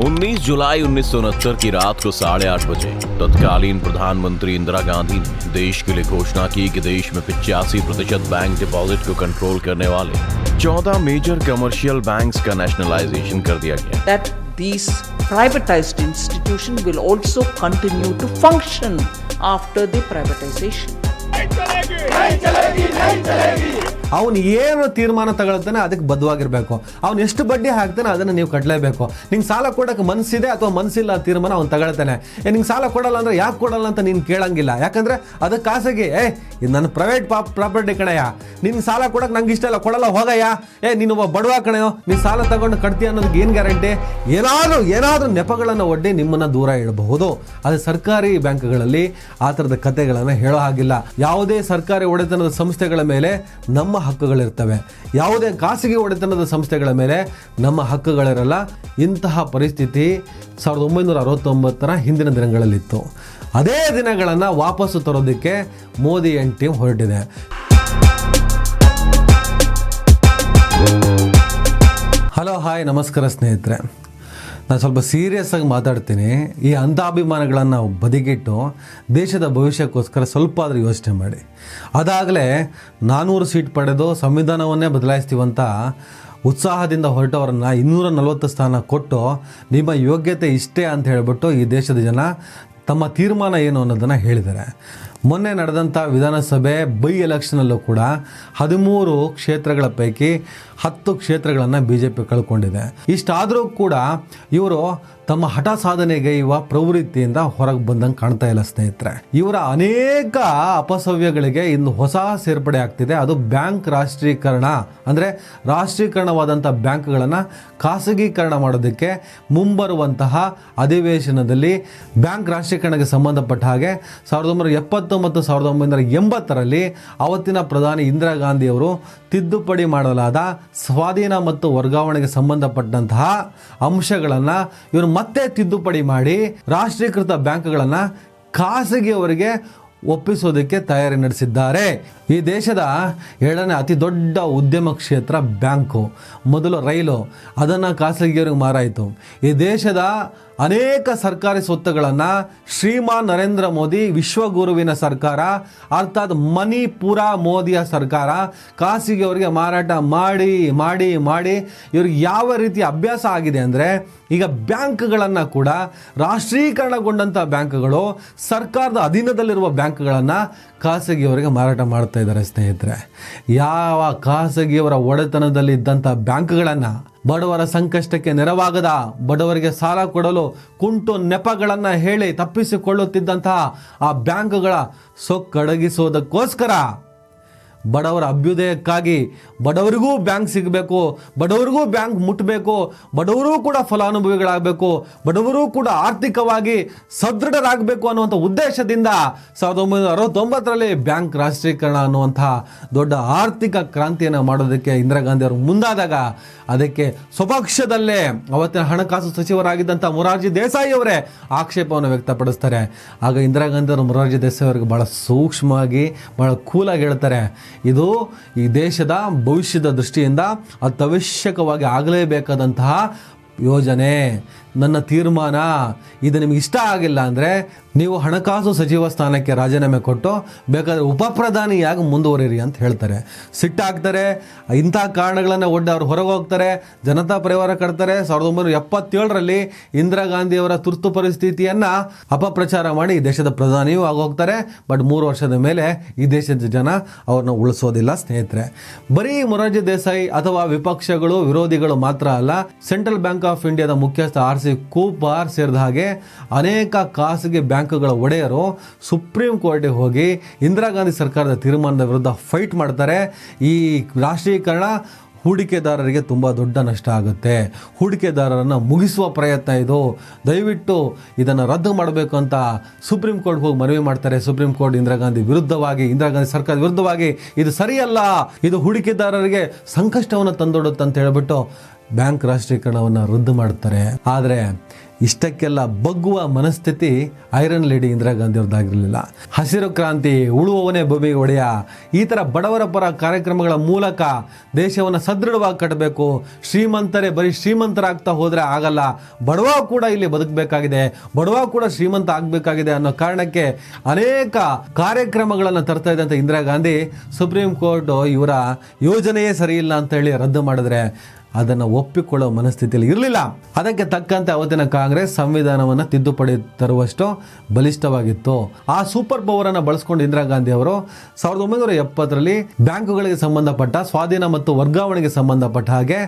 19 जुलाई उन्नीस सौ उनहत्तर की रात को साढ़े आठ बजे तत्कालीन प्रधानमंत्री इंदिरा गांधी ने देश के लिए घोषणा की कि देश में पिचासी प्रतिशत बैंक डिपॉजिट को कंट्रोल करने वाले 14 मेजर कमर्शियल बैंक्स का नेशनलाइजेशन कर दिया गया that these privatized institutions will also continue to function after the privatization. ಅವನು ಏನು ತೀರ್ಮಾನ ತಗೊಳ್ತಾನೆ ಅದಕ್ಕೆ ಬದ್ಧವಾಗಿರಬೇಕು ಅವ್ನು ಎಷ್ಟು ಬಡ್ಡಿ ಹಾಕ್ತಾನೆ ಅದನ್ನು ನೀವು ಕಟ್ಟಲೇಬೇಕು ನಿಂಗೆ ಸಾಲ ಕೊಡೋಕೆ ಮನಸ್ಸಿದೆ ಅಥವಾ ಮನಸ್ಸಿಲ್ಲ ತೀರ್ಮಾನ ಅವ್ನು ತಗೊಳ್ತಾನೆ. ಏ, ನಿಂಗೆ ಸಾಲ ಕೊಡಲ್ಲ ಅಂದ್ರೆ ಯಾಕೆ ಕೊಡಲ್ಲ ಅಂತ ನೀನು ಕೇಳಂಗಿಲ್ಲ. ಯಾಕಂದ್ರೆ ಅದು ಖಾಸಗಿ. ಏ, ಇದು ನನ್ನ ಪ್ರೈವೇಟ್ ಪ್ರಾಪರ್ಟಿ ಕಣಯ್ಯ. ನಿನ್ಗೆ ಸಾಲ ಕೊಡೋಕೆ ನಂಗೆ ಇಷ್ಟ ಇಲ್ಲ. ಕೊಡಲ್ಲ, ಹೋಗಯ್ಯ. ಏ, ನೀನು ಒಬ್ಬ ಬಡವ ಕಣೆಯೋ ನೀನು ಸಾಲ ತಗೊಂಡು ಕಟ್ತೀಯ ಅನ್ನೋದಕ್ಕೆ ಏನು ಗ್ಯಾರಂಟಿ ಏನಾದರೂ ಏನಾದರೂ ನೆಪಗಳನ್ನು ಒಡ್ಡಿ ನಿಮ್ಮನ್ನು ದೂರ ಇಡಬಹುದು. ಅದು ಸರ್ಕಾರಿ ಬ್ಯಾಂಕ್ಗಳಲ್ಲಿ ಆ ಥರದ ಕಥೆಗಳನ್ನು ಹೇಳೋ ಹಾಗಿಲ್ಲ. ಯಾವುದೇ ಸರ್ಕಾರಿ ಒಡೆತನದ ಸಂಸ್ಥೆಗಳ ಮೇಲೆ ನಮ್ಮ ಹಕ್ಕುಗಳಿರ್ತವೆ. ಯಾವುದೇ ಖಾಸಗಿ ಒಡೆತನದ ಸಂಸ್ಥೆಗಳ ಮೇಲೆ ನಮ್ಮ ಹಕ್ಕುಗಳಿರಲ್ಲ. ಇಂತಹ ಪರಿಸ್ಥಿತಿ ಸಾವಿರದ ಒಂಬೈನೂರ ಅರವತ್ತೊಂಬತ್ತರ ಹಿಂದಿನ ದಿನಗಳಲ್ಲಿತ್ತು. ಅದೇ ದಿನಗಳನ್ನು ವಾಪಸ್ಸು ತರೋದಕ್ಕೆ ಮೋದಿ ಎನ್ ಟೀಮ್ ಹೊರಟಿದೆ. ಹಲೋ, ಹಾಯ್, ನಮಸ್ಕಾರ ಸ್ನೇಹಿತರೆ. ನಾನು ಸ್ವಲ್ಪ ಸೀರಿಯಸ್ ಆಗಿ ಮಾತಾಡ್ತೀನಿ. ಈ ಅಂಧಾಭಿಮಾನಗಳನ್ನು ಬದಿಗಿಟ್ಟು ದೇಶದ ಭವಿಷ್ಯಕ್ಕೋಸ್ಕರ ಸ್ವಲ್ಪ ಆದರೂ ಯೋಚನೆ ಮಾಡಿ. ಅದಾಗಲೇ ನಾನ್ನೂರು ಸೀಟ್ ಪಡೆದು ಸಂವಿಧಾನವನ್ನೇ ಬದಲಾಯಿಸ್ತೀವಂತ ಉತ್ಸಾಹದಿಂದ ಹೊರಟವರನ್ನು ಇನ್ನೂರ ನಲವತ್ತು ಸ್ಥಾನ ಕೊಟ್ಟು ನಿಮ್ಮ ಯೋಗ್ಯತೆ ಇಷ್ಟೇ ಅಂತ ಹೇಳಿಬಿಟ್ಟು ಈ ದೇಶದ ಜನ ತಮ್ಮ ತೀರ್ಮಾನ ಏನು ಅನ್ನೋದನ್ನು ಹೇಳಿದ್ದಾರೆ. ಮೊನ್ನೆ ನಡೆದಂಥ ವಿಧಾನಸಭೆ ಬೈ ಎಲೆಕ್ಷನಲ್ಲೂ ಕೂಡ ಹದಿಮೂರು ಕ್ಷೇತ್ರಗಳ ಪೈಕಿ ಹತ್ತು ಕ್ಷೇತ್ರಗಳನ್ನು ಬಿ ಜೆ ಪಿ ಕಳ್ಕೊಂಡಿದೆ. ಇಷ್ಟಾದರೂ ಕೂಡ ಇವರು ತಮ್ಮ ಹಠ ಸಾಧನೆಗೈಯುವ ಪ್ರವೃತ್ತಿಯಿಂದ ಹೊರಗೆ ಬಂದಂಗೆ ಕಾಣ್ತಾ ಇಲ್ಲ ಸ್ನೇಹಿತರೆ. ಇವರ ಅನೇಕ ಅಪಸವ್ಯಗಳಿಗೆ ಇನ್ನು ಹೊಸ ಸೇರ್ಪಡೆ ಆಗ್ತಿದೆ. ಅದು ಬ್ಯಾಂಕ್ ರಾಷ್ಟ್ರೀಕರಣ. ಅಂದರೆ ರಾಷ್ಟ್ರೀಕರಣವಾದಂಥ ಬ್ಯಾಂಕ್ಗಳನ್ನು ಖಾಸಗೀಕರಣ ಮಾಡೋದಕ್ಕೆ ಮುಂಬರುವಂತಹ ಅಧಿವೇಶನದಲ್ಲಿ ಬ್ಯಾಂಕ್ ರಾಷ್ಟ್ರೀಕರಣಕ್ಕೆ ಸಂಬಂಧಪಟ್ಟ ಹಾಗೆ ಸಾವಿರದ ಒಂಬೈನೂರ ಎಪ್ಪತ್ತು ಮತ್ತು ಸಾವಿರದ ಒಂಬೈನೂರ ಎಂಬತ್ತರಲ್ಲಿ ಅವತ್ತಿನ ಪ್ರಧಾನಿ ಇಂದಿರಾ ಗಾಂಧಿಯವರು ತಿದ್ದುಪಡಿ ಮಾಡಲಾದ ಸ್ವಾಧೀನ ಮತ್ತು ವರ್ಗಾವಣೆಗೆ ಸಂಬಂಧಪಟ್ಟಂತಹ ಅಂಶಗಳನ್ನು ಇವರು ಮತ್ತೆ ತಿದ್ದುಪಡಿ ಮಾಡಿ ರಾಷ್ಟ್ರೀಕೃತ ಬ್ಯಾಂಕ್ಗಳನ್ನು ಖಾಸಗಿಯವರಿಗೆ ಒಪ್ಪಿಸೋದಕ್ಕೆ ತಯಾರಿ ನಡೆಸಿದ್ದಾರೆ. ಈ ದೇಶದ ಏಳನೇ ಅತಿ ದೊಡ್ಡ ಉದ್ಯಮ ಕ್ಷೇತ್ರ ಬ್ಯಾಂಕು, ಮೊದಲು ರೈಲು, ಅದನ್ನು ಖಾಸಗಿಯವರಿಗೆ ಮಾರಾಯಿತು. ಈ ದೇಶದ ಅನೇಕ ಸರ್ಕಾರಿ ಸ್ವತ್ತುಗಳನ್ನು ಶ್ರೀಮಾನ್ ನರೇಂದ್ರ ಮೋದಿ ವಿಶ್ವಗುರುವಿನ ಸರ್ಕಾರ, ಅರ್ಥಾತ್ ಮಣಿಪುರ ಮೋದಿಯ ಸರ್ಕಾರ ಖಾಸಗಿಯವರಿಗೆ ಮಾರಾಟ ಮಾಡಿ ಮಾಡಿ ಮಾಡಿ ಇವ್ರಿಗೆ ಯಾವ ರೀತಿ ಅಭ್ಯಾಸ ಆಗಿದೆ ಅಂದರೆ ಈಗ ಬ್ಯಾಂಕ್ಗಳನ್ನು ಕೂಡ ರಾಷ್ಟ್ರೀಕರಣಗೊಂಡಂಥ ಬ್ಯಾಂಕ್ಗಳು ಸರ್ಕಾರದ ಅಧೀನದಲ್ಲಿರುವ ಬ್ಯಾಂಕ್ಗಳನ್ನು ಖಾಸಗಿಯವರಿಗೆ ಮಾರಾಟ ಮಾಡ್ತಾ ಇದ್ದಾರೆ ಸ್ನೇಹಿತರೆ. ಯಾವ ಖಾಸಗಿಯವರ ಒಡೆತನದಲ್ಲಿ ಇದ್ದಂಥ ಬ್ಯಾಂಕ್ಗಳನ್ನು ಬಡವರ ಸಂಕಷ್ಟಕ್ಕೆ ನೆರವಾಗದ ಬಡವರಿಗೆ ಸಾಲ ಕೊಡಲು ಕುಂಟು ನೆಪಗಳನ್ನು ಹೇಳಿ ತಪ್ಪಿಸಿಕೊಳ್ಳುತ್ತಿದ್ದಂತಹ ಆ ಬ್ಯಾಂಕ್ಗಳ ಸೊಕ್ಕಡಗಿಸೋದಕ್ಕೋಸ್ಕರ ಬಡವರ ಅಭ್ಯುದಯಕ್ಕಾಗಿ ಬಡವರಿಗೂ ಬ್ಯಾಂಕ್ ಸಿಗಬೇಕು, ಬಡವರಿಗೂ ಬ್ಯಾಂಕ್ ಮುಟ್ಟಬೇಕು ಬಡವರು ಕೂಡ ಫಲಾನುಭವಿಗಳಾಗಬೇಕು, ಬಡವರು ಕೂಡ ಆರ್ಥಿಕವಾಗಿ ಸದೃಢರಾಗಬೇಕು ಅನ್ನುವಂಥ ಉದ್ದೇಶದಿಂದ ಸಾವಿರದ ಒಂಬೈನೂರ ಅರವತ್ತೊಂಬತ್ತರಲ್ಲಿ ಬ್ಯಾಂಕ್ ರಾಷ್ಟ್ರೀಕರಣ ಅನ್ನುವಂಥ ದೊಡ್ಡ ಆರ್ಥಿಕ ಕ್ರಾಂತಿಯನ್ನು ಮಾಡೋದಕ್ಕೆ ಇಂದಿರಾ ಗಾಂಧಿ ಅವರು ಮುಂದಾದಾಗ ಅದಕ್ಕೆ ಸ್ವಪಕ್ಷದಲ್ಲೇ ಅವತ್ತಿನ ಹಣಕಾಸು ಸಚಿವರಾಗಿದ್ದಂಥ ಮೊರಾರ್ಜಿ ದೇಸಾಯಿ ಅವರೇ ಆಕ್ಷೇಪವನ್ನು ವ್ಯಕ್ತಪಡಿಸ್ತಾರೆ. ಆಗ ಇಂದಿರಾ ಗಾಂಧಿ ಅವರು ಮೊರಾರ್ಜಿ ದೇಸಾಯಿ ಅವರಿಗೆ ಬಹಳ ಸೂಕ್ಷ್ಮವಾಗಿ, ಬಹಳ ಕೂಲಾಗಿ ಹೇಳ್ತಾರೆ ಇದು ಈ ದೇಶದ ಭವಿಷ್ಯದ ದೃಷ್ಟಿಯಿಂದ ಅತ್ಯವಶ್ಯಕವಾಗಿ ಆಗಲೇಬೇಕಾದಂತಹ ಯೋಜನೆ. ನನ್ನ ತೀರ್ಮಾನ. ಇದು ನಿಮಗೆ ಇಷ್ಟ ಆಗಿಲ್ಲ ಅಂದರೆ ನೀವು ಹಣಕಾಸು ಸಚಿವ ಸ್ಥಾನಕ್ಕೆ ರಾಜೀನಾಮೆ ಕೊಟ್ಟು ಬೇಕಾದರೆ ಉಪಪ್ರಧಾನಿಯಾಗಿ ಮುಂದುವರಿರಿ ಅಂತ ಹೇಳ್ತಾರೆ. ಸಿಟ್ಟಾಗ್ತಾರೆ, ಇಂಥ ಕಾರಣಗಳನ್ನು ಒಡ್ಡ ಅವರು ಹೊರಗೆ ಹೋಗ್ತಾರೆ ಜನತಾ ಪರಿವಾರ ಕಟ್ತಾರೆ. ಸಾವಿರದ ಒಂಬೈನೂರ ಎಪ್ಪತ್ತೇಳರಲ್ಲಿ ಇಂದಿರಾ ಗಾಂಧಿಯವರ ತುರ್ತು ಪರಿಸ್ಥಿತಿಯನ್ನು ಅಪಪ್ರಚಾರ ಮಾಡಿ ದೇಶದ ಪ್ರಧಾನಿಯೂ ಆಗೋಗ್ತಾರೆ. ಬಟ್ ಮೂರು ವರ್ಷದ ಮೇಲೆ ಈ ದೇಶದ ಜನ ಅವ್ರನ್ನ ಉಳಿಸೋದಿಲ್ಲ ಸ್ನೇಹಿತರೆ. ಬರೀ ಮೊರಾರ್ಜಿ ದೇಸಾಯಿ ಅಥವಾ ವಿಪಕ್ಷಗಳು, ವಿರೋಧಿಗಳು ಮಾತ್ರ ಅಲ್ಲ, ಸೆಂಟ್ರಲ್ ಬ್ಯಾಂಕ್ ಆಫ್ ಇಂಡಿಯಾದ ಮುಖ್ಯಸ್ಥ ಆರ್ ಸಿ ಕೂಪಾರ್ ಸೇರಿದ ಹಾಗೆ ಅನೇಕ ಖಾಸಗಿ ಬ್ಯಾಂಕ್ಗಳ ಒಡೆಯರು ಸುಪ್ರೀಂ ಕೋರ್ಟಿಗೆ ಹೋಗಿ ಇಂದಿರಾ ಗಾಂಧಿ ಸರ್ಕಾರದ ತೀರ್ಮಾನದ ವಿರುದ್ಧ ಫೈಟ್ ಮಾಡ್ತಾರೆ. ಈ ರಾಷ್ಟ್ರೀಕರಣ ಹೂಡಿಕೆದಾರರಿಗೆ ತುಂಬ ದೊಡ್ಡ ನಷ್ಟ ಆಗುತ್ತೆ. ಹೂಡಿಕೆದಾರರನ್ನು ಮುಗಿಸುವ ಪ್ರಯತ್ನ ಇದು. ದಯವಿಟ್ಟು ಇದನ್ನು ರದ್ದು ಮಾಡಬೇಕು ಅಂತ ಸುಪ್ರೀಂ ಕೋರ್ಟ್ ಹೋಗಿ ಮನವಿ ಮಾಡ್ತಾರೆ. ಸುಪ್ರೀಂ ಕೋರ್ಟ್ ಇಂದಿರಾ ಗಾಂಧಿ ವಿರುದ್ಧವಾಗಿ, ಇಂದಿರಾ ಗಾಂಧಿ ಸರ್ಕಾರದ ವಿರುದ್ಧವಾಗಿ ಇದು ಸರಿಯಲ್ಲ. ಇದು ಹೂಡಿಕೆದಾರರಿಗೆ ಸಂಕಷ್ಟವನ್ನು ತಂದೊಡುತ್ತೆ ಅಂತ ಹೇಳ್ಬಿಟ್ಟು ಬ್ಯಾಂಕ್ ರಾಷ್ಟ್ರೀಕರಣವನ್ನು ರದ್ದು ಮಾಡ್ತಾರೆ ಆದರೆ ಇಷ್ಟಕ್ಕೆಲ್ಲ ಬಗ್ಗುವ ಮನಸ್ಥಿತಿ ಐರನ್ ಲೇಡಿ ಇಂದಿರಾ ಗಾಂಧಿ ಅವ್ರದ್ದಾಗಿರಲಿಲ್ಲ ಹಸಿರು ಕ್ರಾಂತಿ ಉಳುವವನೇ ಭೂಮಿ ಒಡೆಯ ಈ ಥರ ಬಡವರ ಪರ ಕಾರ್ಯಕ್ರಮಗಳ ಮೂಲಕ ದೇಶವನ್ನು ಸದೃಢವಾಗಿ ಕಟ್ಟಬೇಕು. ಶ್ರೀಮಂತರೇ ಬರೀ ಶ್ರೀಮಂತರಾಗ್ತಾ ಹೋದರೆ ಆಗಲ್ಲ. ಬಡವ ಕೂಡ ಇಲ್ಲಿ ಬದುಕಬೇಕಾಗಿದೆ. ಬಡವ ಕೂಡ ಶ್ರೀಮಂತ ಆಗಬೇಕಾಗಿದೆ ಅನ್ನೋ ಕಾರಣಕ್ಕೆ ಅನೇಕ ಕಾರ್ಯಕ್ರಮಗಳನ್ನು ತರ್ತಾ ಇದ್ದಂಥ ಇಂದಿರಾ ಗಾಂಧಿ ಸುಪ್ರೀಂ ಕೋರ್ಟ್ ಇವರ ಯೋಜನೆಯೇ ಸರಿಯಿಲ್ಲ ಅಂತ ಹೇಳಿ ರದ್ದು ಮಾಡಿದ್ರೆ. ಅದನ್ನು ಒಪ್ಪಿಕೊಳ್ಳೋ ಮನಸ್ಥಿತಿಯಲ್ಲಿ ಇರಲಿಲ್ಲ. ಅದಕ್ಕೆ ತಕ್ಕಂತೆ ಅವತ್ತಿನ ಕಾಂಗ್ರೆಸ್ ಸಂವಿಧಾನವನ್ನು ತಿದ್ದುಪಡಿ ತರುವಷ್ಟು ಬಲಿಷ್ಠವಾಗಿತ್ತು. ಆ ಸೂಪರ್ ಪವರ್ ಅನ್ನು ಬಳಸ್ಕೊಂಡು ಇಂದಿರಾ ಗಾಂಧಿ ಅವರು ಸಾವಿರದ ಒಂಬೈನೂರ ಎಪ್ಪತ್ತರಲ್ಲಿ ಬ್ಯಾಂಕುಗಳಿಗೆ ಸಂಬಂಧಪಟ್ಟ ಸ್ವಾಧೀನ ಮತ್ತು ವರ್ಗಾವಣೆಗೆ ಸಂಬಂಧಪಟ್ಟ ಹಾಗೆ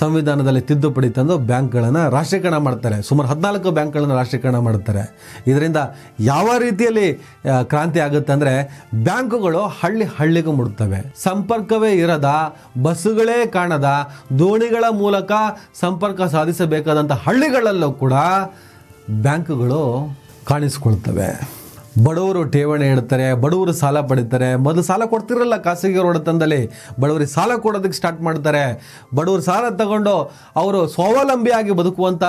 ಸಂವಿಧಾನದಲ್ಲಿ ತಿದ್ದುಪಡಿ ತಂದು ಬ್ಯಾಂಕ್ಗಳನ್ನು ರಾಷ್ಟ್ರೀಕರಣ ಮಾಡ್ತಾರೆ. ಸುಮಾರು ಹದಿನಾಲ್ಕು ಬ್ಯಾಂಕ್ಗಳನ್ನು ರಾಷ್ಟ್ರೀಕರಣ ಮಾಡ್ತಾರೆ. ಇದರಿಂದ ಯಾವ ರೀತಿಯಲ್ಲಿ ಕ್ರಾಂತಿ ಆಗುತ್ತೆ ಅಂದರೆ ಬ್ಯಾಂಕುಗಳು ಹಳ್ಳಿ ಹಳ್ಳಿಗೂ ಮುಡುತ್ತವೆ ಸಂಪರ್ಕವೇ ಇರದ, ಬಸ್ಸುಗಳೇ ಕಾಣದ, ದೋಣಿಗಳ ಮೂಲಕ ಸಂಪರ್ಕ ಸಾಧಿಸಬೇಕಾದಂಥ ಹಳ್ಳಿಗಳಲ್ಲೂ ಕೂಡ ಬ್ಯಾಂಕುಗಳು ಕಾಣಿಸ್ಕೊಳ್ತವೆ. ಬಡವರು ಠೇವಣಿ ಇಡ್ತಾರೆ ಬಡವರು ಸಾಲ ಪಡಿತಾರೆ. ಮೊದಲು ಸಾಲ ಕೊಡ್ತಿರಲ್ಲ ಖಾಸಗಿ ಒಡೆತನದಲ್ಲಿ ಬಡವರಿಗೆ ಸಾಲ ಕೊಡೋದಕ್ಕೆ ಸ್ಟಾರ್ಟ್ ಮಾಡ್ತಾರೆ. ಬಡವರು ಸಾಲ ತಗೊಂಡು ಅವರು ಸ್ವಾವಲಂಬಿಯಾಗಿ ಬದುಕುವಂಥ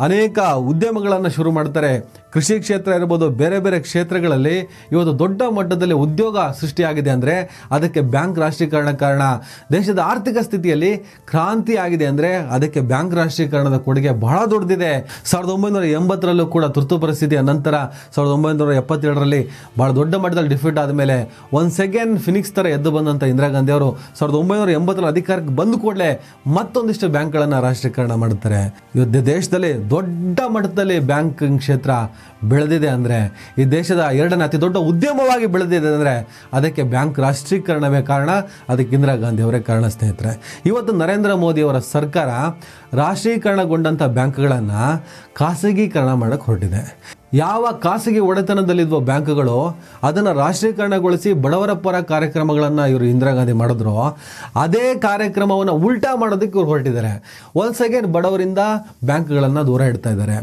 ಅನೇಕ ಉದ್ಯಮಗಳನ್ನು ಶುರು ಮಾಡ್ತಾರೆ. ಕೃಷಿ ಕ್ಷೇತ್ರ ಇರ್ಬೋದು ಬೇರೆ ಬೇರೆ ಕ್ಷೇತ್ರಗಳಲ್ಲಿ ಇವತ್ತು ದೊಡ್ಡ ಮಟ್ಟದಲ್ಲಿ ಉದ್ಯೋಗ ಸೃಷ್ಟಿಯಾಗಿದೆ ಅಂದರೆ ಅದಕ್ಕೆ ಬ್ಯಾಂಕ್ ರಾಷ್ಟ್ರೀಕರಣ ಕಾರಣ. ದೇಶದ ಆರ್ಥಿಕ ಸ್ಥಿತಿಯಲ್ಲಿ ಕ್ರಾಂತಿ ಆಗಿದೆ ಅಂದರೆ ಅದಕ್ಕೆ ಬ್ಯಾಂಕ್ ರಾಷ್ಟ್ರೀಕರಣದ ಕೊಡುಗೆ ಬಹಳ ದೊಡ್ಡದಿದೆ. ಸಾವಿರದ ಒಂಬೈನೂರ ಎಂಬತ್ತರಲ್ಲೂ ಕೂಡ ತುರ್ತು ಪರಿಸ್ಥಿತಿಯ ನಂತರ ಸಾವಿರದ ಒಂಬೈನೂರ ಎಪ್ಪತ್ತೇಳರಲ್ಲಿ ಬಹಳ ದೊಡ್ಡ ಮಟ್ಟದಲ್ಲಿ ಡಿಫೀಟ್ ಆದಮೇಲೆ ಒಂದು ಸೆಕೆಂಡ್ ಫಿನಿಕ್ಸ್ ಥರ ಎದ್ದು ಬಂದಂಥ ಇಂದಿರಾ ಗಾಂಧಿ ಅವರು ಸಾವಿರದ ಒಂಬೈನೂರ ಎಂಬತ್ತರ ಅಧಿಕಾರಕ್ಕೆ ಬಂದ ಕೂಡಲೇ ಮತ್ತೊಂದಿಷ್ಟು ಬ್ಯಾಂಕ್ಗಳನ್ನು ರಾಷ್ಟ್ರೀಕರಣ ಮಾಡುತ್ತಾರೆ. ಇವತ್ತು ದೇಶದಲ್ಲಿ ದೊಡ್ಡ ಮಟ್ಟದಲ್ಲಿ ಬ್ಯಾಂಕಿಂಗ್ ಕ್ಷೇತ್ರ ಬೆಳೆದಿದೆ ಅಂದರೆ ಈ ದೇಶದ ಎರಡನೇ ಅತಿ ದೊಡ್ಡ ಉದ್ಯಮವಾಗಿ ಬೆಳೆದಿದೆ ಅಂದರೆ ಅದಕ್ಕೆ ಬ್ಯಾಂಕ್ ರಾಷ್ಟ್ರೀಕರಣವೇ ಕಾರಣ. ಅದಕ್ಕೆ ಇಂದಿರಾ ಗಾಂಧಿ ಅವರೇ ಕಾರಣ ಸ್ನೇಹಿತರೆ. ಇವತ್ತು ನರೇಂದ್ರ ಮೋದಿ ಅವರ ಸರ್ಕಾರ ರಾಷ್ಟ್ರೀಕರಣಗೊಂಡಂಥ ಬ್ಯಾಂಕ್ಗಳನ್ನು ಖಾಸಗೀಕರಣ ಮಾಡೋಕ್ಕೆ ಹೊರಟಿದೆ. ಯಾವ ಖಾಸಗಿ ಒಡೆತನದಲ್ಲಿದ್ವ ಬ್ಯಾಂಕ್ಗಳು, ಅದನ್ನು ರಾಷ್ಟ್ರೀಕರಣಗೊಳಿಸಿ ಬಡವರ ಪರ ಕಾರ್ಯಕ್ರಮಗಳನ್ನು ಇವರು ಇಂದಿರಾ ಗಾಂಧಿ ಮಾಡಿದ್ರು. ಅದೇ ಕಾರ್ಯಕ್ರಮವನ್ನು ಉಲ್ಟಾ ಮಾಡೋದಕ್ಕೆ ಇವ್ರು ಹೊರಟಿದ್ದಾರೆ. ಒನ್ಸ್ ಅಗೇನ್ ಬಡವರಿಂದ ಬ್ಯಾಂಕ್ಗಳನ್ನು ದೂರ ಇಡ್ತಾ ಇದ್ದಾರೆ.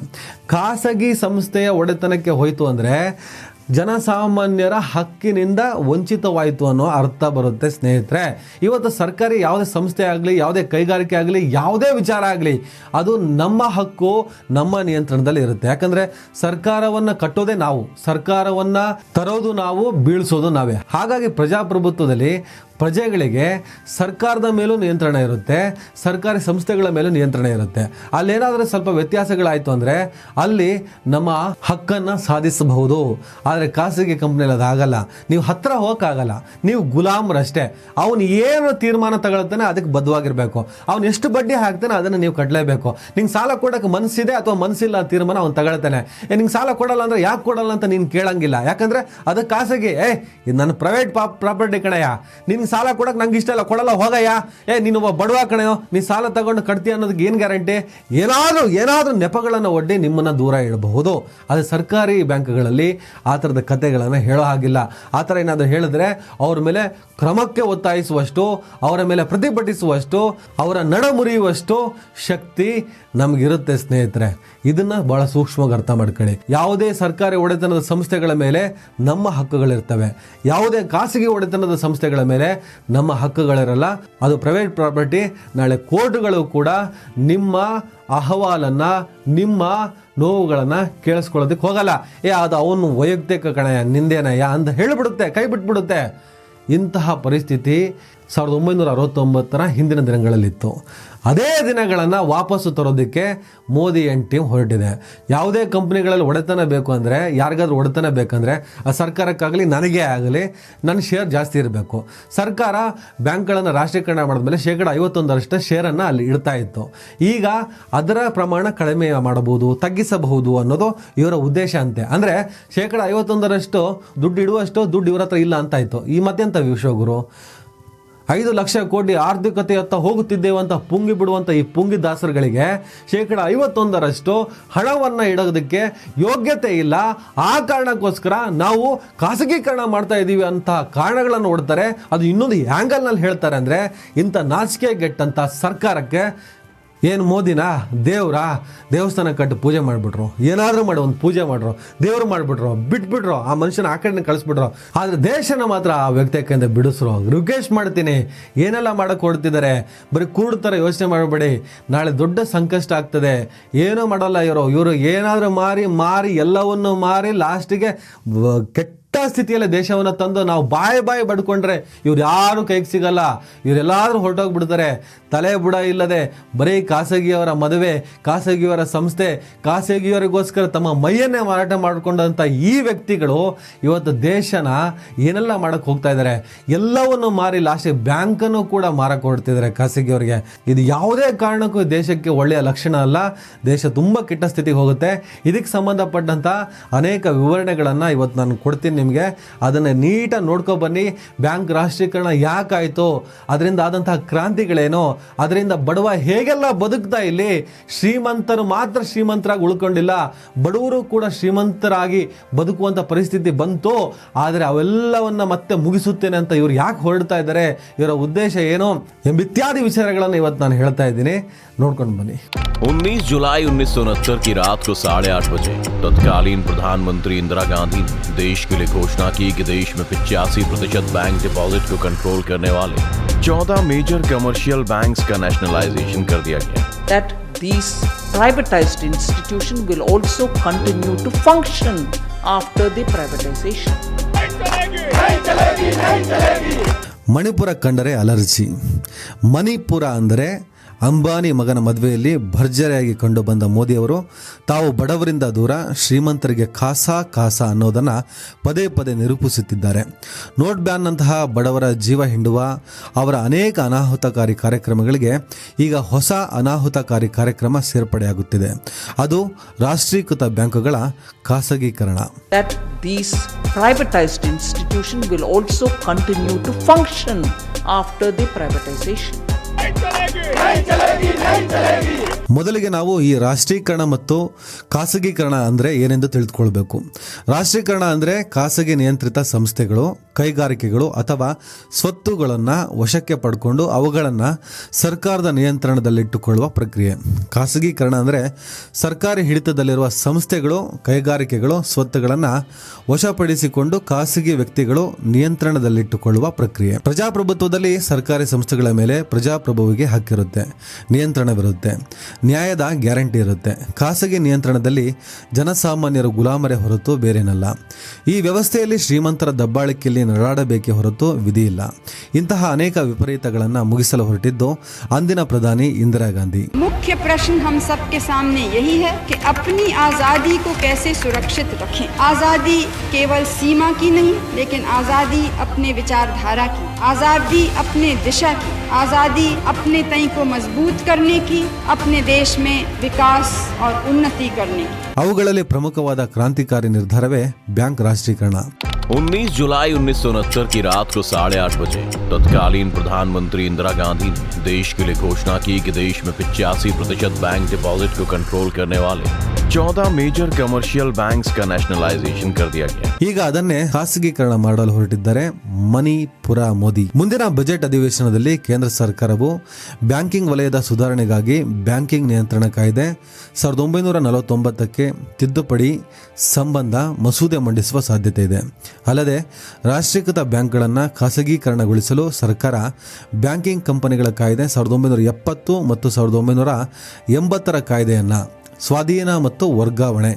ಖಾಸಗಿ ಸಂಸ್ಥೆಯ ಒಡೆತನಕ್ಕೆ ಹೋಯಿತು ಅಂದರೆ ಜನಸಾಮಾನ್ಯರ ಹಕ್ಕಿನಿಂದ ವಂಚಿತವಾಯಿತು ಅನ್ನೋ ಅರ್ಥ ಬರುತ್ತೆ ಸ್ನೇಹಿತರೆ. ಇವತ್ತು ಸರ್ಕಾರಿ ಯಾವುದೇ ಸಂಸ್ಥೆ ಆಗಲಿ, ಯಾವುದೇ ಕೈಗಾರಿಕೆ ಆಗಲಿ, ಯಾವುದೇ ವಿಚಾರ ಆಗಲಿ, ಅದು ನಮ್ಮ ಹಕ್ಕು, ನಮ್ಮ ನಿಯಂತ್ರಣದಲ್ಲಿ ಇರುತ್ತೆ. ಯಾಕಂದ್ರೆ ಸರ್ಕಾರವನ್ನು ಕಟ್ಟೋದೇ ನಾವು, ಸರ್ಕಾರವನ್ನು ತರೋದು ನಾವು, ಬೀಳಿಸೋದು ನಾವೇ. ಹಾಗಾಗಿ ಪ್ರಜಾಪ್ರಭುತ್ವದಲ್ಲಿ ಪ್ರಜೆಗಳಿಗೆ ಸರ್ಕಾರದ ಮೇಲೂ ನಿಯಂತ್ರಣ ಇರುತ್ತೆ, ಸರ್ಕಾರಿ ಸಂಸ್ಥೆಗಳ ಮೇಲೂ ನಿಯಂತ್ರಣ ಇರುತ್ತೆ. ಅಲ್ಲೇನಾದರೂ ಸ್ವಲ್ಪ ವ್ಯತ್ಯಾಸಗಳಾಯಿತು ಅಂದರೆ ಅಲ್ಲಿ ನಮ್ಮ ಹಕ್ಕನ್ನು ಸಾಧಿಸಬಹುದು. ಆದರೆ ಖಾಸಗಿ ಕಂಪ್ನಿಯಲ್ಲಿ ಅದಾಗಲ್ಲ. ನೀವು ಹತ್ತಿರ ಹೋಗೋಕ್ಕಾಗಲ್ಲ. ನೀವು ಗುಲಾಮ್ರಷ್ಟೇ ಅವನು ಏನು ತೀರ್ಮಾನ ತಗೊಳ್ತಾನೆ ಅದಕ್ಕೆ ಬದ್ಧವಾಗಿರಬೇಕು. ಅವನು ಎಷ್ಟು ಬಡ್ಡಿ ಹಾಕ್ತಾನೆ ಅದನ್ನು ನೀವು ಕಟ್ಟಲೇಬೇಕು ನಿಂಗೆ ಸಾಲ ಕೊಡೋಕೆ ಮನಸ್ಸಿದೆ ಅಥವಾ ಮನಸ್ಸಿಲ್ಲ ತೀರ್ಮಾನ ಅವ್ನು ತಗೊಳ್ತಾನೆ. ನಿಂಗೆ ಸಾಲ ಕೊಡಲ್ಲ ಅಂದರೆ ಯಾಕೆ ಕೊಡಲ್ಲ ಅಂತ ನೀನು ಕೇಳಂಗಿಲ್ಲ. ಯಾಕಂದರೆ ಅದು ಖಾಸಗಿ. ಏ, ಇದು ನನ್ನ ಪ್ರೈವೇಟ್ ಪ್ರಾಪರ್ಟಿ ಕಣಯ್ಯ. ನಿನ್ಗೆ ಸಾಲ ಕೊಡಕ್ಕೆ ನಂಗೆ ಇಷ್ಟ ಇಲ್ಲ. ಕೊಡಲ್ಲ, ಹೋಗಯ್ಯ. ಏ, ನೀನು ಒಬ್ಬ ಬಡವ ಕಣೆಯೋ ನೀ ಸಾಲ ತಗೊಂಡು ಕಟ್ತೀಯ ಅನ್ನೋದಕ್ಕೆ ಏನು ಗ್ಯಾರಂಟಿ? ಏನಾದರೂ ಏನಾದರೂ ನೆಪಗಳನ್ನು ಒಡ್ಡಿ ನಿಮ್ಮನ್ನು ದೂರ ಇಡಬಹುದು. ಆದರೆ ಸರ್ಕಾರಿ ಬ್ಯಾಂಕ್ಗಳಲ್ಲಿ ಆ ಥರದ ಕತೆಗಳನ್ನು ಹೇಳೋ ಹಾಗಿಲ್ಲ. ಆ ಥರ ಏನಾದರೂ ಹೇಳಿದ್ರೆ ಅವ್ರ ಮೇಲೆ ಕ್ರಮಕ್ಕೆ ಒತ್ತಾಯಿಸುವಷ್ಟು, ಅವರ ಮೇಲೆ ಪ್ರತಿಭಟಿಸುವಷ್ಟು, ಅವರ ನಡ ಮುರಿಯುವಷ್ಟು ಶಕ್ತಿ ನಮಗಿರುತ್ತೆ ಸ್ನೇಹಿತರೆ. ಇದನ್ನು ಬಹಳ ಸೂಕ್ಷ್ಮವಾಗಿ ಅರ್ಥ ಮಾಡ್ಕೊಳ್ಳಿ. ಯಾವುದೇ ಸರ್ಕಾರಿ ಒಡೆತನದ ಸಂಸ್ಥೆಗಳ ಮೇಲೆ ನಮ್ಮ ಹಕ್ಕುಗಳಿರ್ತವೆ. ಯಾವುದೇ ಖಾಸಗಿ ಒಡೆತನದ ಸಂಸ್ಥೆಗಳ ಮೇಲೆ ನಮ್ಮ ಹಕ್ಕುಗಳಿರಲ್ಲ ಅದು ಪ್ರೈವೇಟ್ ಪ್ರಾಪರ್ಟಿ ನಾಳೆ ಕೋರ್ಟ್ಗಳು ಕೂಡ ನಿಮ್ಮ ಅಹವಾಲನ್ನು, ನಿಮ್ಮ ನೋವುಗಳನ್ನು ಕೇಳಿಸ್ಕೊಳ್ಳೋದಕ್ಕೆ ಹೋಗಲ್ಲ. ಏ, ಅದು ಅವನು ವೈಯಕ್ತಿಕ ಕಣಯ ನಿಂದೇನಯ್ಯ ಅಂತ ಹೇಳಿಬಿಡುತ್ತೆ, ಕೈ ಬಿಟ್ಬಿಡುತ್ತೆ. ಇಂತಹ ಪರಿಸ್ಥಿತಿ ಸಾವಿರದ ಒಂಬೈನೂರ ಅರವತ್ತೊಂಬತ್ತರ ಹಿಂದಿನ ದಿನಗಳಲ್ಲಿತ್ತು. ಅದೇ ದಿನಗಳನ್ನು ವಾಪಸ್ಸು ತರೋದಕ್ಕೆ ಮೋದಿ ಎಂಡ್ ಟೀಮ್ ಹೊರಟಿದೆ. ಯಾವುದೇ ಕಂಪ್ನಿಗಳಲ್ಲಿ ಒಡೆತನ ಬೇಕು ಅಂದರೆ, ಯಾರಿಗಾದ್ರೂ ಒಡೆತನ ಬೇಕಂದರೆ, ಆ ಸರ್ಕಾರಕ್ಕಾಗಲಿ ನನಗೇ ಆಗಲಿ, ನನ್ನ ಶೇರ್ ಜಾಸ್ತಿ ಇರಬೇಕು. ಸರ್ಕಾರ ಬ್ಯಾಂಕ್ಗಳನ್ನು ರಾಷ್ಟ್ರೀಕರಣ ಮಾಡಿದ್ಮೇಲೆ ಶೇಕಡ ಐವತ್ತೊಂದರಷ್ಟು ಶೇರನ್ನು ಅಲ್ಲಿ ಇಡ್ತಾ ಇತ್ತು. ಈಗ ಅದರ ಪ್ರಮಾಣ ಕಡಿಮೆ ಮಾಡಬಹುದು, ತಗ್ಗಿಸಬಹುದು ಅನ್ನೋದು ಇವರ ಉದ್ದೇಶ ಅಂತೆ. ಅಂದರೆ ಶೇಕಡ ಐವತ್ತೊಂದರಷ್ಟು ದುಡ್ಡು ಇಡುವಷ್ಟು ದುಡ್ಡು ಇವರ ಹತ್ರ ಇಲ್ಲ ಅಂತಾಯಿತು ಈ ಮತ್ತೆಂಥ ವಿಶ್ವಗುರು? ಐದು ಲಕ್ಷ ಕೋಟಿ ಆರ್ಥಿಕತೆಯತ್ತ ಹೋಗುತ್ತಿದ್ದೇವಂತ ಪುಂಗಿ ಬಿಡುವಂಥ ಈ ಪುಂಗಿ ದಾಸರುಗಳಿಗೆ ಶೇಕಡ ಐವತ್ತೊಂದರಷ್ಟು ಹಣವನ್ನು ಇಡೋದಕ್ಕೆ ಯೋಗ್ಯತೆ ಇಲ್ಲ. ಆ ಕಾರಣಕ್ಕೋಸ್ಕರ ನಾವು ಖಾಸಗೀಕರಣ ಮಾಡ್ತಾ ಇದ್ದೀವಿ ಅಂತ ಕಾರಣಗಳನ್ನು ಹೊಡ್ತಾರೆ ಅದು ಇನ್ನೊಂದು ಆ್ಯಂಗಲ್ನಲ್ಲಿ ಹೇಳ್ತಾರೆ ಅಂದರೆ ಇಂಥ ನಾಚಿಕೆಗೆಟ್ಟಂಥ ಸರ್ಕಾರಕ್ಕೆ ಏನು ಮೋದಿನಾ? ದೇವ್ರಾ? ದೇವಸ್ಥಾನ ಕಟ್ಟು ಪೂಜೆ ಮಾಡಿಬಿಟ್ರು. ಏನಾದರೂ ಮಾಡಿ, ಒಂದು ಪೂಜೆ ಮಾಡ್ರು. ದೇವ್ರು ಮಾಡಿಬಿಟ್ರು. ಬಿಟ್ಬಿಟ್ರು. ಆ ಮನುಷ್ಯನ ಆ ಕಡೆ ಕಳಿಸ್ಬಿಟ್ರು. ಆದರೆ ದೇಶನ ಮಾತ್ರ ಆ ವ್ಯಕ್ತಿ ಕೈಯಿಂದ ಬಿಡಿಸ್ರು. ರಿಕ್ವೆಸ್ಟ್ ಮಾಡ್ತೀನಿ. ಏನೆಲ್ಲ ಮಾಡೋಕೆ ಕೊಡ್ತಿದ್ದಾರೆ ಬರೀ ಕೂಡ ಥರ ಯೋಚನೆ ಮಾಡಬೇಡಿ. ನಾಳೆ ದೊಡ್ಡ ಸಂಕಷ್ಟ ಆಗ್ತದೆ. ಏನೂ ಮಾಡೋಲ್ಲ ಇವರು. ಇವರು ಏನಾದರೂ ಮಾರಿ ಮಾರಿ ಎಲ್ಲವನ್ನು ಮಾರಿ ಲಾಸ್ಟಿಗೆ ಕೆಟ್ಟ ಕೆಟ್ಟ ಸ್ಥಿತಿಯಲ್ಲಿ ದೇಶವನ್ನು ತಂದು ನಾವು ಬಾಯಿ ಬಾಯಿ ಬಡ್ಕೊಂಡ್ರೆ ಇವ್ರು ಯಾರು ಕೈಗೆ ಸಿಗಲ್ಲ. ಇವರೆಲ್ಲಾದರೂ ಹೊರಟೋಗ್ಬಿಡ್ತಾರೆ. ತಲೆ ಬುಡ ಇಲ್ಲದೆ ಬರೀ ಖಾಸಗಿಯವರ ಮದುವೆ, ಖಾಸಗಿಯವರ ಸಂಸ್ಥೆ, ಖಾಸಗಿಯವರಿಗೋಸ್ಕರ ತಮ್ಮ ಮೈಯನ್ನೇ ಮಾರಾಟ ಮಾಡಿಕೊಂಡಂಥ ಈ ವ್ಯಕ್ತಿಗಳು ಇವತ್ತು ದೇಶನ ಏನೆಲ್ಲ ಮಾಡಕ್ಕೆ ಹೋಗ್ತಾ ಇದ್ದಾರೆ. ಎಲ್ಲವನ್ನು ಮಾರಿ ಲಾಸ್ಟಿಗೆ ಬ್ಯಾಂಕನ್ನು ಕೂಡ ಮಾರಕ್ಕೆ ಹೊಡ್ತಿದ್ದಾರೆ ಖಾಸಗಿಯವರಿಗೆ. ಇದು ಯಾವುದೇ ಕಾರಣಕ್ಕೂ ದೇಶಕ್ಕೆ ಒಳ್ಳೆಯ ಲಕ್ಷಣ ಅಲ್ಲ. ದೇಶ ತುಂಬ ಕೆಟ್ಟ ಸ್ಥಿತಿಗೆ ಹೋಗುತ್ತೆ. ಇದಕ್ಕೆ ಸಂಬಂಧಪಟ್ಟಂಥ ಅನೇಕ ವಿವರಣೆಗಳನ್ನು ಇವತ್ತು ನಾನು ಕೊಡ್ತೀನಿ. ನಿಮಗೆ? ಅದನ್ನು ನೀಟಾಗಿ ನೋಡ್ಕೊ ಬನ್ನಿ. ಬ್ಯಾಂಕ್ ರಾಷ್ಟ್ರೀಕರಣ ಯಾಕಾಯಿತು ಅದರಿಂದ ಆದಂತಹ ಕ್ರಾಂತಿಗಳೇನು? ಅದರಿಂದ ಬಡವ ಹೇಗೆಲ್ಲ ಬದುಕ್ತಾ ಇಲ್ಲಿ? ಶ್ರೀಮಂತರು ಮಾತ್ರ ಶ್ರೀಮಂತರಾಗಿ ಉಳ್ಕೊಂಡಿಲ್ಲ. ಬಡವರು ಕೂಡ ಶ್ರೀಮಂತರಾಗಿ ಬದುಕುವಂಥ ಪರಿಸ್ಥಿತಿ ಬಂತು. ಆದರೆ ಅವೆಲ್ಲವನ್ನು ಮತ್ತೆ ಮುಗಿಸುತ್ತೇನೆ ಅಂತ ಇವರು ಯಾಕೆ ಹೊರಡ್ತಾ ಇದ್ದಾರೆ? ಇವರ ಉದ್ದೇಶ ಏನು? ಎಂಬಿತ್ಯಾದಿ ವಿಚಾರಗಳನ್ನು ಇವತ್ತು ನಾನು ಹೇಳ್ತಾ ಇದ್ದೀನಿ. ನೋಡ್ಕೊಂಡು ಬನ್ನಿ. 19 जुलाई उन्नीस की रात को साढ़े आठ बजे तत्कालीन प्रधानमंत्री इंदिरा गांधी ने देश के लिए घोषणा की कि देश में पिचासी प्रतिशत बैंक डिपॉजिट को कंट्रोल करने वाले 14 मेजर कमर्शियल बैंक्स का नेशनलाइजेशन कर दिया गया that these privatized institution will also continue to function after the privatization. Manipur ಕಂಡರೆ ಅಲರ್ಜಿ ಮಣಿಪುರ ಅಂದರೆ ಅಂಬಾನಿ ಮಗನ ಮದುವೆಯಲ್ಲಿ ಭರ್ಜರಿಯಾಗಿ ಕಂಡು ಬಂದ ಮೋದಿಯವರು, ತಾವು ಬಡವರಿಂದ ದೂರ ಶ್ರೀಮಂತರಿಗೆ ಕಾಸಾ ಕಾಸಾ ಅನ್ನೋದನ್ನು ಪದೇ ಪದೇ ನಿರೂಪಿಸುತ್ತಿದ್ದಾರೆ. ನೋಟ್ ಬ್ಯಾನ್ನಂತಹ ಬಡವರ ಜೀವ ಹಿಂಡುವ ಅವರ ಅನೇಕ ಅನಾಹುತಕಾರಿ ಕಾರ್ಯಕ್ರಮಗಳಿಗೆ ಈಗ ಹೊಸ ಅನಾಹುತಕಾರಿ ಕಾರ್ಯಕ್ರಮ ಸೇರ್ಪಡೆಯಾಗುತ್ತಿದೆ. ಅದು ರಾಷ್ಟ್ರೀಕೃತ ಬ್ಯಾಂಕುಗಳ ಖಾಸಗೀಕರಣ. These privatized institution will also continue to function after the privatization. Chale. ಮೊದಲಿಗೆ ನಾವು ಈ ರಾಷ್ಟ್ರೀಕರಣ ಮತ್ತು ಖಾಸಗೀಕರಣ ಅಂದರೆ ಏನೆಂದು ತಿಳಿದುಕೊಳ್ಬೇಕು. ರಾಷ್ಟ್ರೀಕರಣ ಅಂದರೆ ಖಾಸಗಿ ನಿಯಂತ್ರಿತ ಸಂಸ್ಥೆಗಳು, ಕೈಗಾರಿಕೆಗಳು ಅಥವಾ ಸ್ವತ್ತುಗಳನ್ನು ವಶಕ್ಕೆ ಪಡ್ಕೊಂಡು ಅವುಗಳನ್ನು ಸರ್ಕಾರದ ನಿಯಂತ್ರಣದಲ್ಲಿಟ್ಟುಕೊಳ್ಳುವ ಪ್ರಕ್ರಿಯೆ. ಖಾಸಗೀಕರಣ ಅಂದರೆ ಸರ್ಕಾರಿ ಹಿಡಿತದಲ್ಲಿರುವ ಸಂಸ್ಥೆಗಳು, ಕೈಗಾರಿಕೆಗಳು, ಸ್ವತ್ತುಗಳನ್ನು ವಶಪಡಿಸಿಕೊಂಡು ಖಾಸಗಿ ವ್ಯಕ್ತಿಗಳು ನಿಯಂತ್ರಣದಲ್ಲಿಟ್ಟುಕೊಳ್ಳುವ ಪ್ರಕ್ರಿಯೆ. ಪ್ರಜಾಪ್ರಭುತ್ವದಲ್ಲಿ ಸರ್ಕಾರಿ ಸಂಸ್ಥೆಗಳ ಮೇಲೆ ಪ್ರಜಾಪ್ರಭುವಿಗೆ ಹಕ್ಕಿರುತ್ತೆ. ನಿಯಂತ್ರಣವಿರುತ್ತೆ ನ್ಯಾಯದ ಗ್ಯಾರಂಟಿ ಇರುತ್ತೆ ಖಾಸಗಿ ನಿಯಂತ್ರಣದಲ್ಲಿ ಜನಸಾಮಾನ್ಯರು ಗುಲಾಮರೇ ಹೊರತು ಬೇರೇನಲ್ಲ ಈ ವ್ಯವಸ್ಥೆಯಲ್ಲಿ ಶ್ರೀಮಂತರ ದಬ್ಬಾಳಿಕೆಯಲ್ಲಿ ನಡಾಡಬೇಕೇ ಹೊರತು ವಿಧಿ ಇಲ್ಲ ಇಂತಹ ಅನೇಕ ವಿಪರೀತಗಳನ್ನು ಮುಗಿಸಲು ಹೊರಟಿದ್ದು ಅಂದಿನ ಪ್ರಧಾನಿ ಇಂದಿರಾ ಗಾಂಧಿ मुख्य प्रश्न हम सबके सामने यही है कि अपनी आज़ादी को कैसे सुरक्षित रखें आज़ादी केवल सीमा की नहीं लेकिन आज़ादी अपने विचारधारा की आज़ादी अपने दिशा की आज़ादी अपने तय को मजबूत करने की अपने देश में विकास और उन्नति करने की ಅವುಗಳಲ್ಲಿ ಪ್ರಮುಖವಾದ ಕ್ರಾಂತಿಕಾರಿ ನಿರ್ಧಾರವೇ ಬ್ಯಾಂಕ್ ರಾಷ್ಟ್ರೀಕರಣ 19 जुलाई उन्नीस की रात को साढ़े आठ बजे तत्कालीन प्रधानमंत्री इंदिरा गांधी ने देश के लिए घोषणा की कि देश में पिचासी प्रतिशत बैंक डिपॉजिट को कंट्रोल करने वाले 14 मेजर कमर्शियल बैंक्स का नेशनलाइजेशन कर दिया गया ಈಗ ಅದನ್ನೇ ಖಾಸಗೀಕರಣ ಮಾಡಲು ಹೊರಟಿದ್ದಾರೆ ಮಣಿಪುರ ಮೋದಿ ಮುಂದಿನ ಬಜೆಟ್ ಅಧಿವೇಶನದಲ್ಲಿ ಕೇಂದ್ರ ಸರ್ಕಾರವು ಬ್ಯಾಂಕಿಂಗ್ ವಲಯದ ಸುಧಾರಣೆಗಾಗಿ ಬ್ಯಾಂಕಿಂಗ್ ನಿಯಂತ್ರಣ ಕಾಯ್ದೆ. ಸಾವಿರದ ಒಂಬೈನೂರ ನಲವತ್ತೊಂಬತ್ತಕ್ಕೆ ತಿದ್ದುಪಡಿ ಸಂಬಂಧ ಮಸೂದೆ ಮಂಡಿಸುವ ಸಾಧ್ಯತೆ ಇದೆ. ಅಲ್ಲದೆ, ರಾಷ್ಟ್ರೀಕೃತ ಬ್ಯಾಂಕ್ಗಳನ್ನು ಖಾಸಗೀಕರಣಗೊಳಿಸಲು ಸರ್ಕಾರ ಬ್ಯಾಂಕಿಂಗ್ ಕಂಪನಿಗಳ ಕಾಯ್ದೆ ಸಾವಿರದ ಒಂಬೈನೂರ ಎಪ್ಪತ್ತು ಮತ್ತು ಸಾವಿರದ ಒಂಬೈನೂರ ಎಂಬತ್ತರ ಕಾಯ್ದೆಯನ್ನು ಸ್ವಾಧೀನ ಮತ್ತು ವರ್ಗಾವಣೆ.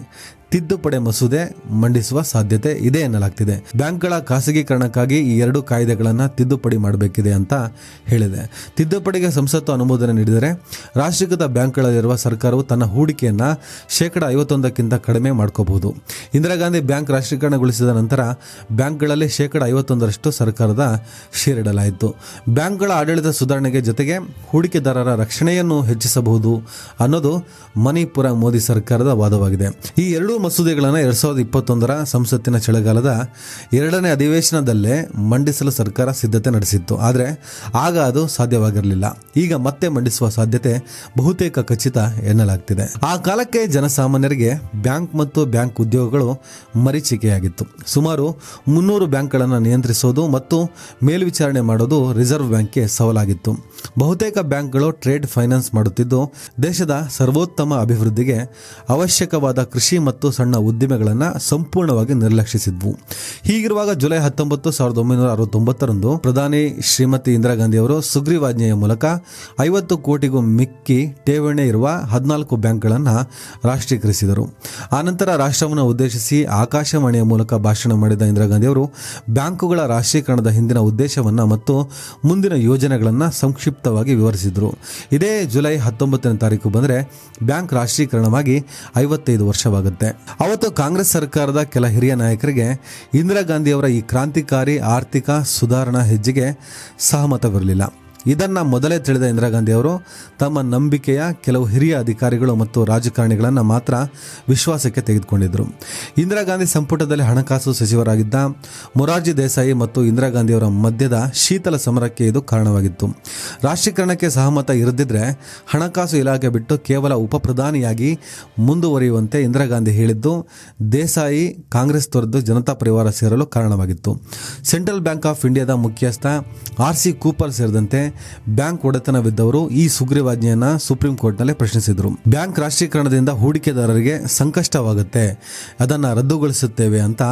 ತಿದ್ದುಪಡಿ ಮಸೂದೆ ಮಂಡಿಸುವ ಸಾಧ್ಯತೆ ಇದೆ ಎನ್ನಲಾಗ್ತಿದೆ. ಬ್ಯಾಂಕ್ಗಳ ಖಾಸಗೀಕರಣಕ್ಕಾಗಿ ಈ ಎರಡು ಕಾಯ್ದೆಗಳನ್ನು ತಿದ್ದುಪಡಿ ಮಾಡಬೇಕಿದೆ ಅಂತ ಹೇಳಿದೆ. ತಿದ್ದುಪಡಿಗೆ ಸಂಸತ್ತು ಅನುಮೋದನೆ ನೀಡಿದರೆ ರಾಷ್ಟ್ರೀಕೃತ ಬ್ಯಾಂಕ್ಗಳಲ್ಲಿರುವ ಸರ್ಕಾರವು ತನ್ನ ಹೂಡಿಕೆಯನ್ನು ಶೇಕಡ ಐವತ್ತೊಂದಕ್ಕಿಂತ ಕಡಿಮೆ ಮಾಡ್ಕೋಬಹುದು. ಇಂದಿರಾ ಗಾಂಧಿ ಬ್ಯಾಂಕ್ ರಾಷ್ಟ್ರೀಕರಣಗೊಳಿಸಿದ ನಂತರ ಬ್ಯಾಂಕ್ಗಳಲ್ಲಿ ಶೇಕಡ ಐವತ್ತೊಂದರಷ್ಟು ಸರ್ಕಾರದ ಶೇರಿಡಲಾಯಿತು. ಬ್ಯಾಂಕ್ಗಳ ಆಡಳಿತ ಸುಧಾರಣೆಗೆ ಜೊತೆಗೆ ಹೂಡಿಕೆದಾರರ ರಕ್ಷಣೆಯನ್ನು ಹೆಚ್ಚಿಸಬಹುದು ಅನ್ನೋದು ಮಣಿಪುರ ಮೋದಿ ಸರ್ಕಾರದ ವಾದವಾಗಿದೆ. ಈ ಎರಡೂ ಮಸೂದೆಗಳನ್ನು ಎರಡ್ ಸಾವಿರದ ಇಪ್ಪತ್ತೊಂದರ ಸಂಸತ್ತಿನ ಚಳಿಗಾಲದ ಎರಡನೇ ಅಧಿವೇಶನದಲ್ಲೇ ಮಂಡಿಸಲು ಸರ್ಕಾರ ಸಿದ್ಧತೆ ನಡೆಸಿತ್ತು. ಆದರೆ ಆಗ ಅದು ಸಾಧ್ಯವಾಗಿರಲಿಲ್ಲ. ಈಗ ಮತ್ತೆ ಮಂಡಿಸುವ ಸಾಧ್ಯತೆ ಬಹುತೇಕ ಖಚಿತ ಎನ್ನಲಾಗ್ತಿದೆ. ಆ ಕಾಲಕ್ಕೆ ಜನಸಾಮಾನ್ಯರಿಗೆ ಬ್ಯಾಂಕ್ ಮತ್ತು ಬ್ಯಾಂಕ್ ಉದ್ಯೋಗಗಳು ಮರೀಚಿಕೆಯಾಗಿತ್ತು. ಸುಮಾರು ಮುನ್ನೂರು ಬ್ಯಾಂಕ್ಗಳನ್ನು ನಿಯಂತ್ರಿಸೋದು ಮತ್ತು ಮೇಲ್ವಿಚಾರಣೆ ಮಾಡೋದು ರಿಸರ್ವ್ ಬ್ಯಾಂಕ್ಗೆ ಸವಾಲಾಗಿತ್ತು. ಬಹುತೇಕ ಬ್ಯಾಂಕ್ಗಳು ಟ್ರೇಡ್ ಫೈನಾನ್ಸ್ ಮಾಡುತ್ತಿದ್ದು, ದೇಶದ ಸರ್ವೋತ್ತಮ ಅಭಿವೃದ್ಧಿಗೆ ಅವಶ್ಯಕವಾದ ಕೃಷಿ ಮತ್ತು ಸಣ್ಣ ಉದ್ದಿಮೆಗಳನ್ನು ಸಂಪೂರ್ಣವಾಗಿ ನಿರ್ಲಕ್ಷಿಸಿದ್ವು. ಹೀಗಿರುವಾಗ ಜುಲೈ ಹತ್ತೊಂಬತ್ತು, ಸಾವಿರದ ಒಂಬೈನೂರ ಅರವತ್ತೊಂಬತ್ತರಂದು ಪ್ರಧಾನಿ ಶ್ರೀಮತಿ ಇಂದಿರಾ ಗಾಂಧಿ ಅವರು ಸುಗ್ರೀವಾಜ್ಞೆಯ ಮೂಲಕ ಐವತ್ತು ಕೋಟಿಗೂ ಮಿಕ್ಕಿ ಠೇವಣಿ ಇರುವ ಹದಿನಾಲ್ಕು ಬ್ಯಾಂಕ್ಗಳನ್ನು ರಾಷ್ಟ್ರೀಕರಿಸಿದರು. ಆನಂತರ ರಾಷ್ಟ್ರವನ್ನು ಉದ್ದೇಶಿಸಿ ಆಕಾಶವಾಣಿಯ ಮೂಲಕ ಭಾಷಣ ಮಾಡಿದ ಇಂದಿರಾ ಗಾಂಧಿ ಅವರು ಬ್ಯಾಂಕುಗಳ ರಾಷ್ಟ್ರೀಕರಣದ ಹಿಂದಿನ ಉದ್ದೇಶವನ್ನು ಮತ್ತು ಮುಂದಿನ ಯೋಜನೆಗಳನ್ನು ಸಂಕ್ಷಿಪ್ತವಾಗಿ ವಿವರಿಸಿದರು. ಇದೇ ಜುಲೈ ಹತ್ತೊಂಬತ್ತನೇ ತಾರೀಕು ಬಂದರೆ ಬ್ಯಾಂಕ್ ರಾಷ್ಟ್ರೀಕರಣವಾಗಿ ಐವತ್ತೈದು ವರ್ಷವಾಗುತ್ತೆ. ಅವತ್ತು ಕಾಂಗ್ರೆಸ್ ಸರ್ಕಾರದ ಕೆಲ ಹಿರಿಯ ನಾಯಕರಿಗೆ ಇಂದಿರಾ ಗಾಂಧಿಯವರ ಈ ಕ್ರಾಂತಿಕಾರಿ ಆರ್ಥಿಕ ಸುಧಾರಣಾ ಹೆಜ್ಜೆಗೆ ಸಹಮತವಿರಲಿಲ್ಲ. ಇದನ್ನು ಮೊದಲೇ ತಿಳಿದ ಇಂದಿರಾ ಗಾಂಧಿ ಅವರು, ತಮ್ಮ ನಂಬಿಕೆಯ ಕೆಲವು ಹಿರಿಯ ಅಧಿಕಾರಿಗಳು ಮತ್ತು ರಾಜಕಾರಣಿಗಳನ್ನು ಮಾತ್ರ ವಿಶ್ವಾಸಕ್ಕೆ ತೆಗೆದುಕೊಂಡಿದ್ದರು ಇಂದಿರಾ ಗಾಂಧಿ ಸಂಪುಟದಲ್ಲಿ ಹಣಕಾಸು ಸಚಿವರಾಗಿದ್ದ ಮೊರಾರ್ಜಿ ದೇಸಾಯಿ ಮತ್ತು ಇಂದಿರಾ ಗಾಂಧಿಯವರ ಮಧ್ಯದ ಶೀತಲ ಸಮರಕ್ಕೆ ಇದು ಕಾರಣವಾಗಿತ್ತು. ರಾಷ್ಟ್ರೀಕರಣಕ್ಕೆ ಸಹಮತ ಇರದಿದ್ದರೆ ಹಣಕಾಸು ಇಲಾಖೆ ಬಿಟ್ಟು ಕೇವಲ ಉಪ ಪ್ರಧಾನಿಯಾಗಿ ಮುಂದುವರಿಯುವಂತೆ ಇಂದಿರಾ ಗಾಂಧಿ ಹೇಳಿದ್ದು, ದೇಸಾಯಿ ಕಾಂಗ್ರೆಸ್ ತೊರೆದು ಜನತಾ ಪರಿವಾರ ಸೇರಲು ಕಾರಣವಾಗಿತ್ತು. ಸೆಂಟ್ರಲ್ ಬ್ಯಾಂಕ್ ಆಫ್ ಇಂಡಿಯಾದ ಮುಖ್ಯಸ್ಥ ಆರ್ ಸಿ ಕೂಪರ್ ಸೇರಿದಂತೆ ಬ್ಯಾಂಕ್ ಒಡೆತನವಿದ್ದವರು ಈ ಸುಗ್ರೀವಾಜ್ಞೆಯನ್ನು ಸುಪ್ರೀಂ ಕೋರ್ಟ್ನಲ್ಲಿ ಪ್ರಶ್ನಿಸಿದರು. ಬ್ಯಾಂಕ್ ರಾಷ್ಟ್ರೀಕರಣದಿಂದ ಹೂಡಿಕೆದಾರರಿಗೆ ಸಂಕಷ್ಟವಾಗುತ್ತೆ. ಅದನ್ನು ರದ್ದುಗೊಳಿಸುತ್ತೇವೆ ಅಂತ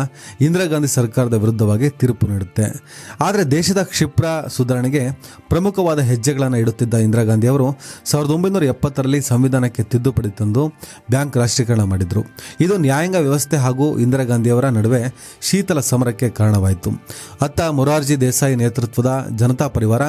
ಇಂದಿರಾ ಗಾಂಧಿ ಸರ್ಕಾರದ ವಿರುದ್ಧವಾಗಿ ತೀರ್ಪು ನೀಡುತ್ತೆ. ಆದರೆ ದೇಶದ ಕ್ಷಿಪ್ರ ಸುಧಾರಣೆಗೆ ಪ್ರಮುಖವಾದ ಹೆಜ್ಜೆಗಳನ್ನು ಇಡುತ್ತಿದ್ದ ಇಂದಿರಾ ಗಾಂಧಿ ಅವರು ಸಾವಿರದ ಒಂಬೈನೂರ ಎಪ್ಪತ್ತರಲ್ಲಿ ಸಂವಿಧಾನಕ್ಕೆ ತಿದ್ದುಪಡಿ ತಂದು ಬ್ಯಾಂಕ್ ರಾಷ್ಟ್ರೀಕರಣ ಮಾಡಿದರು. ಇದು ನ್ಯಾಯಾಂಗ ವ್ಯವಸ್ಥೆ ಹಾಗೂ ಇಂದಿರಾ ಗಾಂಧಿಯವರ ನಡುವೆ ಶೀತಲ ಸಮರಕ್ಕೆ ಕಾರಣವಾಯಿತು. ಅತ್ತ ಮೊರಾರ್ಜಿ ದೇಸಾಯಿ ನೇತೃತ್ವದ ಜನತಾ ಪರಿವಾರ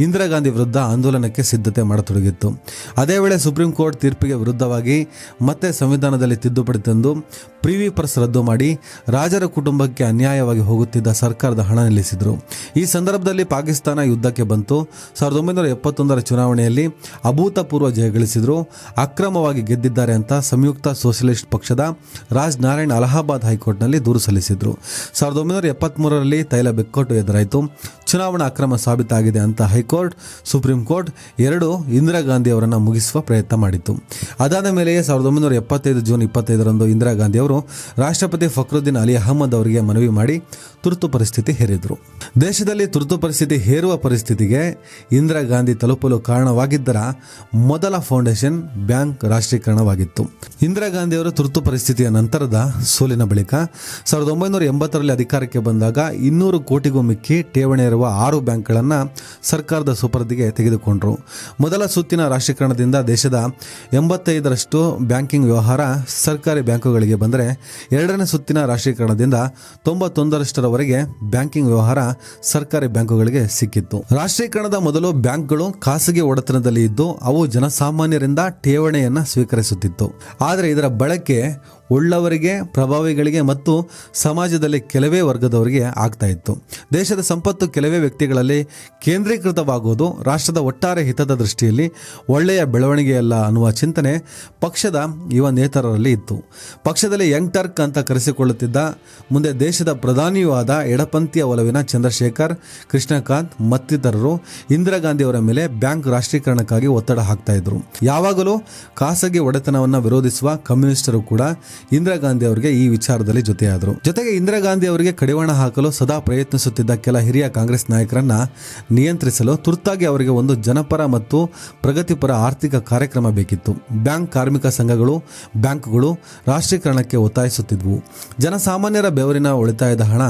ಇಂದಿರಾ ಗಾಂಧಿ ವಿರುದ್ಧ ಆಂದೋಲನಕ್ಕೆ ಸಿದ್ಧತೆ ಮಾಡತೊಡಗಿತ್ತು. ಅದೇ ವೇಳೆ ಸುಪ್ರೀಂ ಕೋರ್ಟ್ ತೀರ್ಪಿಗೆ ವಿರುದ್ಧವಾಗಿ ಮತ್ತೆ ಸಂವಿಧಾನದಲ್ಲಿ ತಿದ್ದುಪಡಿ ತಂದು ಪ್ರಿವಿ ಪರ್ಸ್ ರದ್ದು ಮಾಡಿ ರಾಜರ ಕುಟುಂಬಕ್ಕೆ ಅನ್ಯಾಯವಾಗಿ ಹೋಗುತ್ತಿದ್ದ ಸರ್ಕಾರದ ಹಣ ನಿಲ್ಲಿಸಿದರು. ಈ ಸಂದರ್ಭದಲ್ಲಿ ಪಾಕಿಸ್ತಾನ ಯುದ್ಧಕ್ಕೆ ಬಂತು. ಸಾವಿರದ ಒಂಬೈನೂರ ಎಪ್ಪತ್ತೊಂದರ ಚುನಾವಣೆಯಲ್ಲಿ ಅಭೂತಪೂರ್ವ ಜಯ ಗಳಿಸಿದರು. ಅಕ್ರಮವಾಗಿ ಗೆದ್ದಿದ್ದಾರೆ ಅಂತ ಸಂಯುಕ್ತ ಸೋಷಲಿಸ್ಟ್ ಪಕ್ಷದ ರಾಜ್ ನಾರಾಯಣ್ ಅಲಹಾಬಾದ್ ಹೈಕೋರ್ಟ್ನಲ್ಲಿ ದೂರು ಸಲ್ಲಿಸಿದರು. ಸಾವಿರದ ಒಂಬೈನೂರ ಎಪ್ಪತ್ತ್ಮೂರರಲ್ಲಿ ತೈಲ ಬೆಕ್ಕೋಟು ಎದುರಾಯಿತು. ಚುನಾವಣಾ ಅಕ್ರಮ ಸಾಬೀತಾಗಿದೆ ಅಂತ ಹೈಕೋರ್ಟ್, ಸುಪ್ರೀಂ ಕೋರ್ಟ್ ಎರಡು ಇಂದಿರಾ ಗಾಂಧಿ ಅವರನ್ನು ಮುಗಿಸುವ ಪ್ರಯತ್ನ ಮಾಡಿತ್ತು. ಅದಾದ ಮೇಲೆಯೇ ಸಾವಿರದ ಒಂಬೈನೂರ ಎಪ್ಪತ್ತೈದು ಜೂನ್ ಇಪ್ಪತ್ತೈದರಂದು ಇಂದಿರಾ ಗಾಂಧಿ ಅವರು ರಾಷ್ಟ್ರಪತಿ ಫಕ್ರುದ್ದೀನ್ ಅಲಿ ಅಹಮದ್ ಅವರಿಗೆ ಮನವಿ ಮಾಡಿ ತುರ್ತು ಪರಿಸ್ಥಿತಿ ಹೇರಿದರು. ದೇಶದಲ್ಲಿ ತುರ್ತು ಪರಿಸ್ಥಿತಿ ಹೇರುವ ಪರಿಸ್ಥಿತಿಗೆ ಇಂದಿರಾ ಗಾಂಧಿ ತಲುಪಲು ಕಾರಣವಾಗಿದ್ದರ ಮೊದಲ ಫೌಂಡೇಶನ್ ಬ್ಯಾಂಕ್ ರಾಷ್ಟ್ರೀಕರಣವಾಗಿತ್ತು. ಇಂದಿರಾ ಗಾಂಧಿ ಅವರು ತುರ್ತು ಪರಿಸ್ಥಿತಿಯ ನಂತರದ ಸೋಲಿನ ಬಳಿಕ ಸಾವಿರದ ಒಂಬೈನೂರ ಎಂಬತ್ತರಲ್ಲಿ ಅಧಿಕಾರಕ್ಕೆ ಬಂದಾಗ ಇನ್ನೂರು ಕೋಟಿಗೂ ಮಿಕ್ಕಿ ಠೇವಣಿ ಇರುವ ಆರು ಬ್ಯಾಂಕ್ಗಳನ್ನು ಸರ್ಕಾರದ ಸುಪರ್ದಿಗೆ ತೆಗೆದುಕೊಂಡರು. ಮೊದಲ ಸುತ್ತಿನ ರಾಷ್ಟ್ರೀಕರಣದಿಂದ ದೇಶದ ಎಂಬತ್ತೈದರಷ್ಟು ಬ್ಯಾಂಕಿಂಗ್ ವ್ಯವಹಾರ ಸರ್ಕಾರಿ ಬ್ಯಾಂಕುಗಳಿಗೆ ಬಂದರೆ ಎರಡನೇ ಸುತ್ತಿನ ರಾಷ್ಟ್ರೀಕರಣದಿಂದ ತೊಂಬತ್ತೊಂದರಷ್ಟರವರೆಗೆ ಬ್ಯಾಂಕಿಂಗ್ ವ್ಯವಹಾರ ಸರ್ಕಾರಿ ಬ್ಯಾಂಕುಗಳಿಗೆ ಸಿಕ್ಕಿತ್ತು. ರಾಷ್ಟ್ರೀಕರಣದ ಮೊದಲು ಬ್ಯಾಂಕ್ಗಳು ಖಾಸಗಿ ಒಡೆತನದಲ್ಲಿ ಇದ್ದು, ಅವು ಜನಸಾಮಾನ್ಯರಿಂದ ಠೇವಣಿಯನ್ನು ಸ್ವೀಕರಿಸುತ್ತಿತ್ತು. ಆದರೆ ಇದರ ಬಳಕೆ ಉಳ್ಳವರಿಗೆ, ಪ್ರಭಾವಿಗಳಿಗೆ ಮತ್ತು ಸಮಾಜದಲ್ಲಿ ಕೆಲವೇ ವರ್ಗದವರಿಗೆ ಆಗ್ತಾ ಇತ್ತು. ದೇಶದ ಸಂಪತ್ತು ಕೆಲವೇ ವ್ಯಕ್ತಿಗಳಲ್ಲಿ ಕೇಂದ್ರೀಕೃತವಾಗುವುದು ರಾಷ್ಟ್ರದ ಒಟ್ಟಾರೆ ಹಿತದ ದೃಷ್ಟಿಯಲ್ಲಿ ಒಳ್ಳೆಯ ಬೆಳವಣಿಗೆಯಲ್ಲ ಅನ್ನುವ ಚಿಂತನೆ ಪಕ್ಷದ ಯುವ ನೇತರರಲ್ಲಿ ಇತ್ತು. ಪಕ್ಷದಲ್ಲಿ ಯಂಗ್ ಟರ್ಕ್ ಅಂತ ಕರೆಸಿಕೊಳ್ಳುತ್ತಿದ್ದ ಮುಂದೆ ದೇಶದ ಪ್ರಧಾನಿಯೂ ಆದ ಎಡಪಂಥೀಯ ಒಲವಿನ ಚಂದ್ರಶೇಖರ್, ಕೃಷ್ಣಕಾಂತ್ ಮತ್ತಿತರರು ಇಂದಿರಾ ಗಾಂಧಿಯವರ ಮೇಲೆ ಬ್ಯಾಂಕ್ ರಾಷ್ಟ್ರೀಕರಣಕ್ಕಾಗಿ ಒತ್ತಡ ಹಾಕ್ತಾ ಇದ್ರು. ಯಾವಾಗಲೂ ಖಾಸಗಿ ಒಡೆತನವನ್ನು ವಿರೋಧಿಸುವ ಕಮ್ಯುನಿಸ್ಟರು ಕೂಡ ಇಂದಿರಾ ಗಾಂಧಿ ಅವರಿಗೆ ಈ ವಿಚಾರದಲ್ಲಿ ಜೊತೆಯಾದರು. ಜೊತೆಗೆ ಇಂದಿರಾ ಗಾಂಧಿ ಅವರಿಗೆ ಕಡಿವಾಣ ಹಾಕಲು ಸದಾ ಪ್ರಯತ್ನಿಸುತ್ತಿದ್ದ ಕೆಲ ಹಿರಿಯ ಕಾಂಗ್ರೆಸ್ ನಾಯಕರನ್ನ ನಿಯಂತ್ರಿಸಲು ತುರ್ತಾಗಿ ಅವರಿಗೆ ಒಂದು ಜನಪರ ಮತ್ತು ಪ್ರಗತಿಪರ ಆರ್ಥಿಕ ಕಾರ್ಯಕ್ರಮ ಬೇಕಿತ್ತು. ಬ್ಯಾಂಕ್ ಕಾರ್ಮಿಕ ಸಂಘಗಳು, ಬ್ಯಾಂಕ್ಗಳು ರಾಷ್ಟ್ರೀಕರಣಕ್ಕೆ ಒತ್ತಾಯಿಸುತ್ತಿದ್ವು. ಜನಸಾಮಾನ್ಯರ ಬೆವರಿನ ಉಳಿತಾಯದ ಹಣ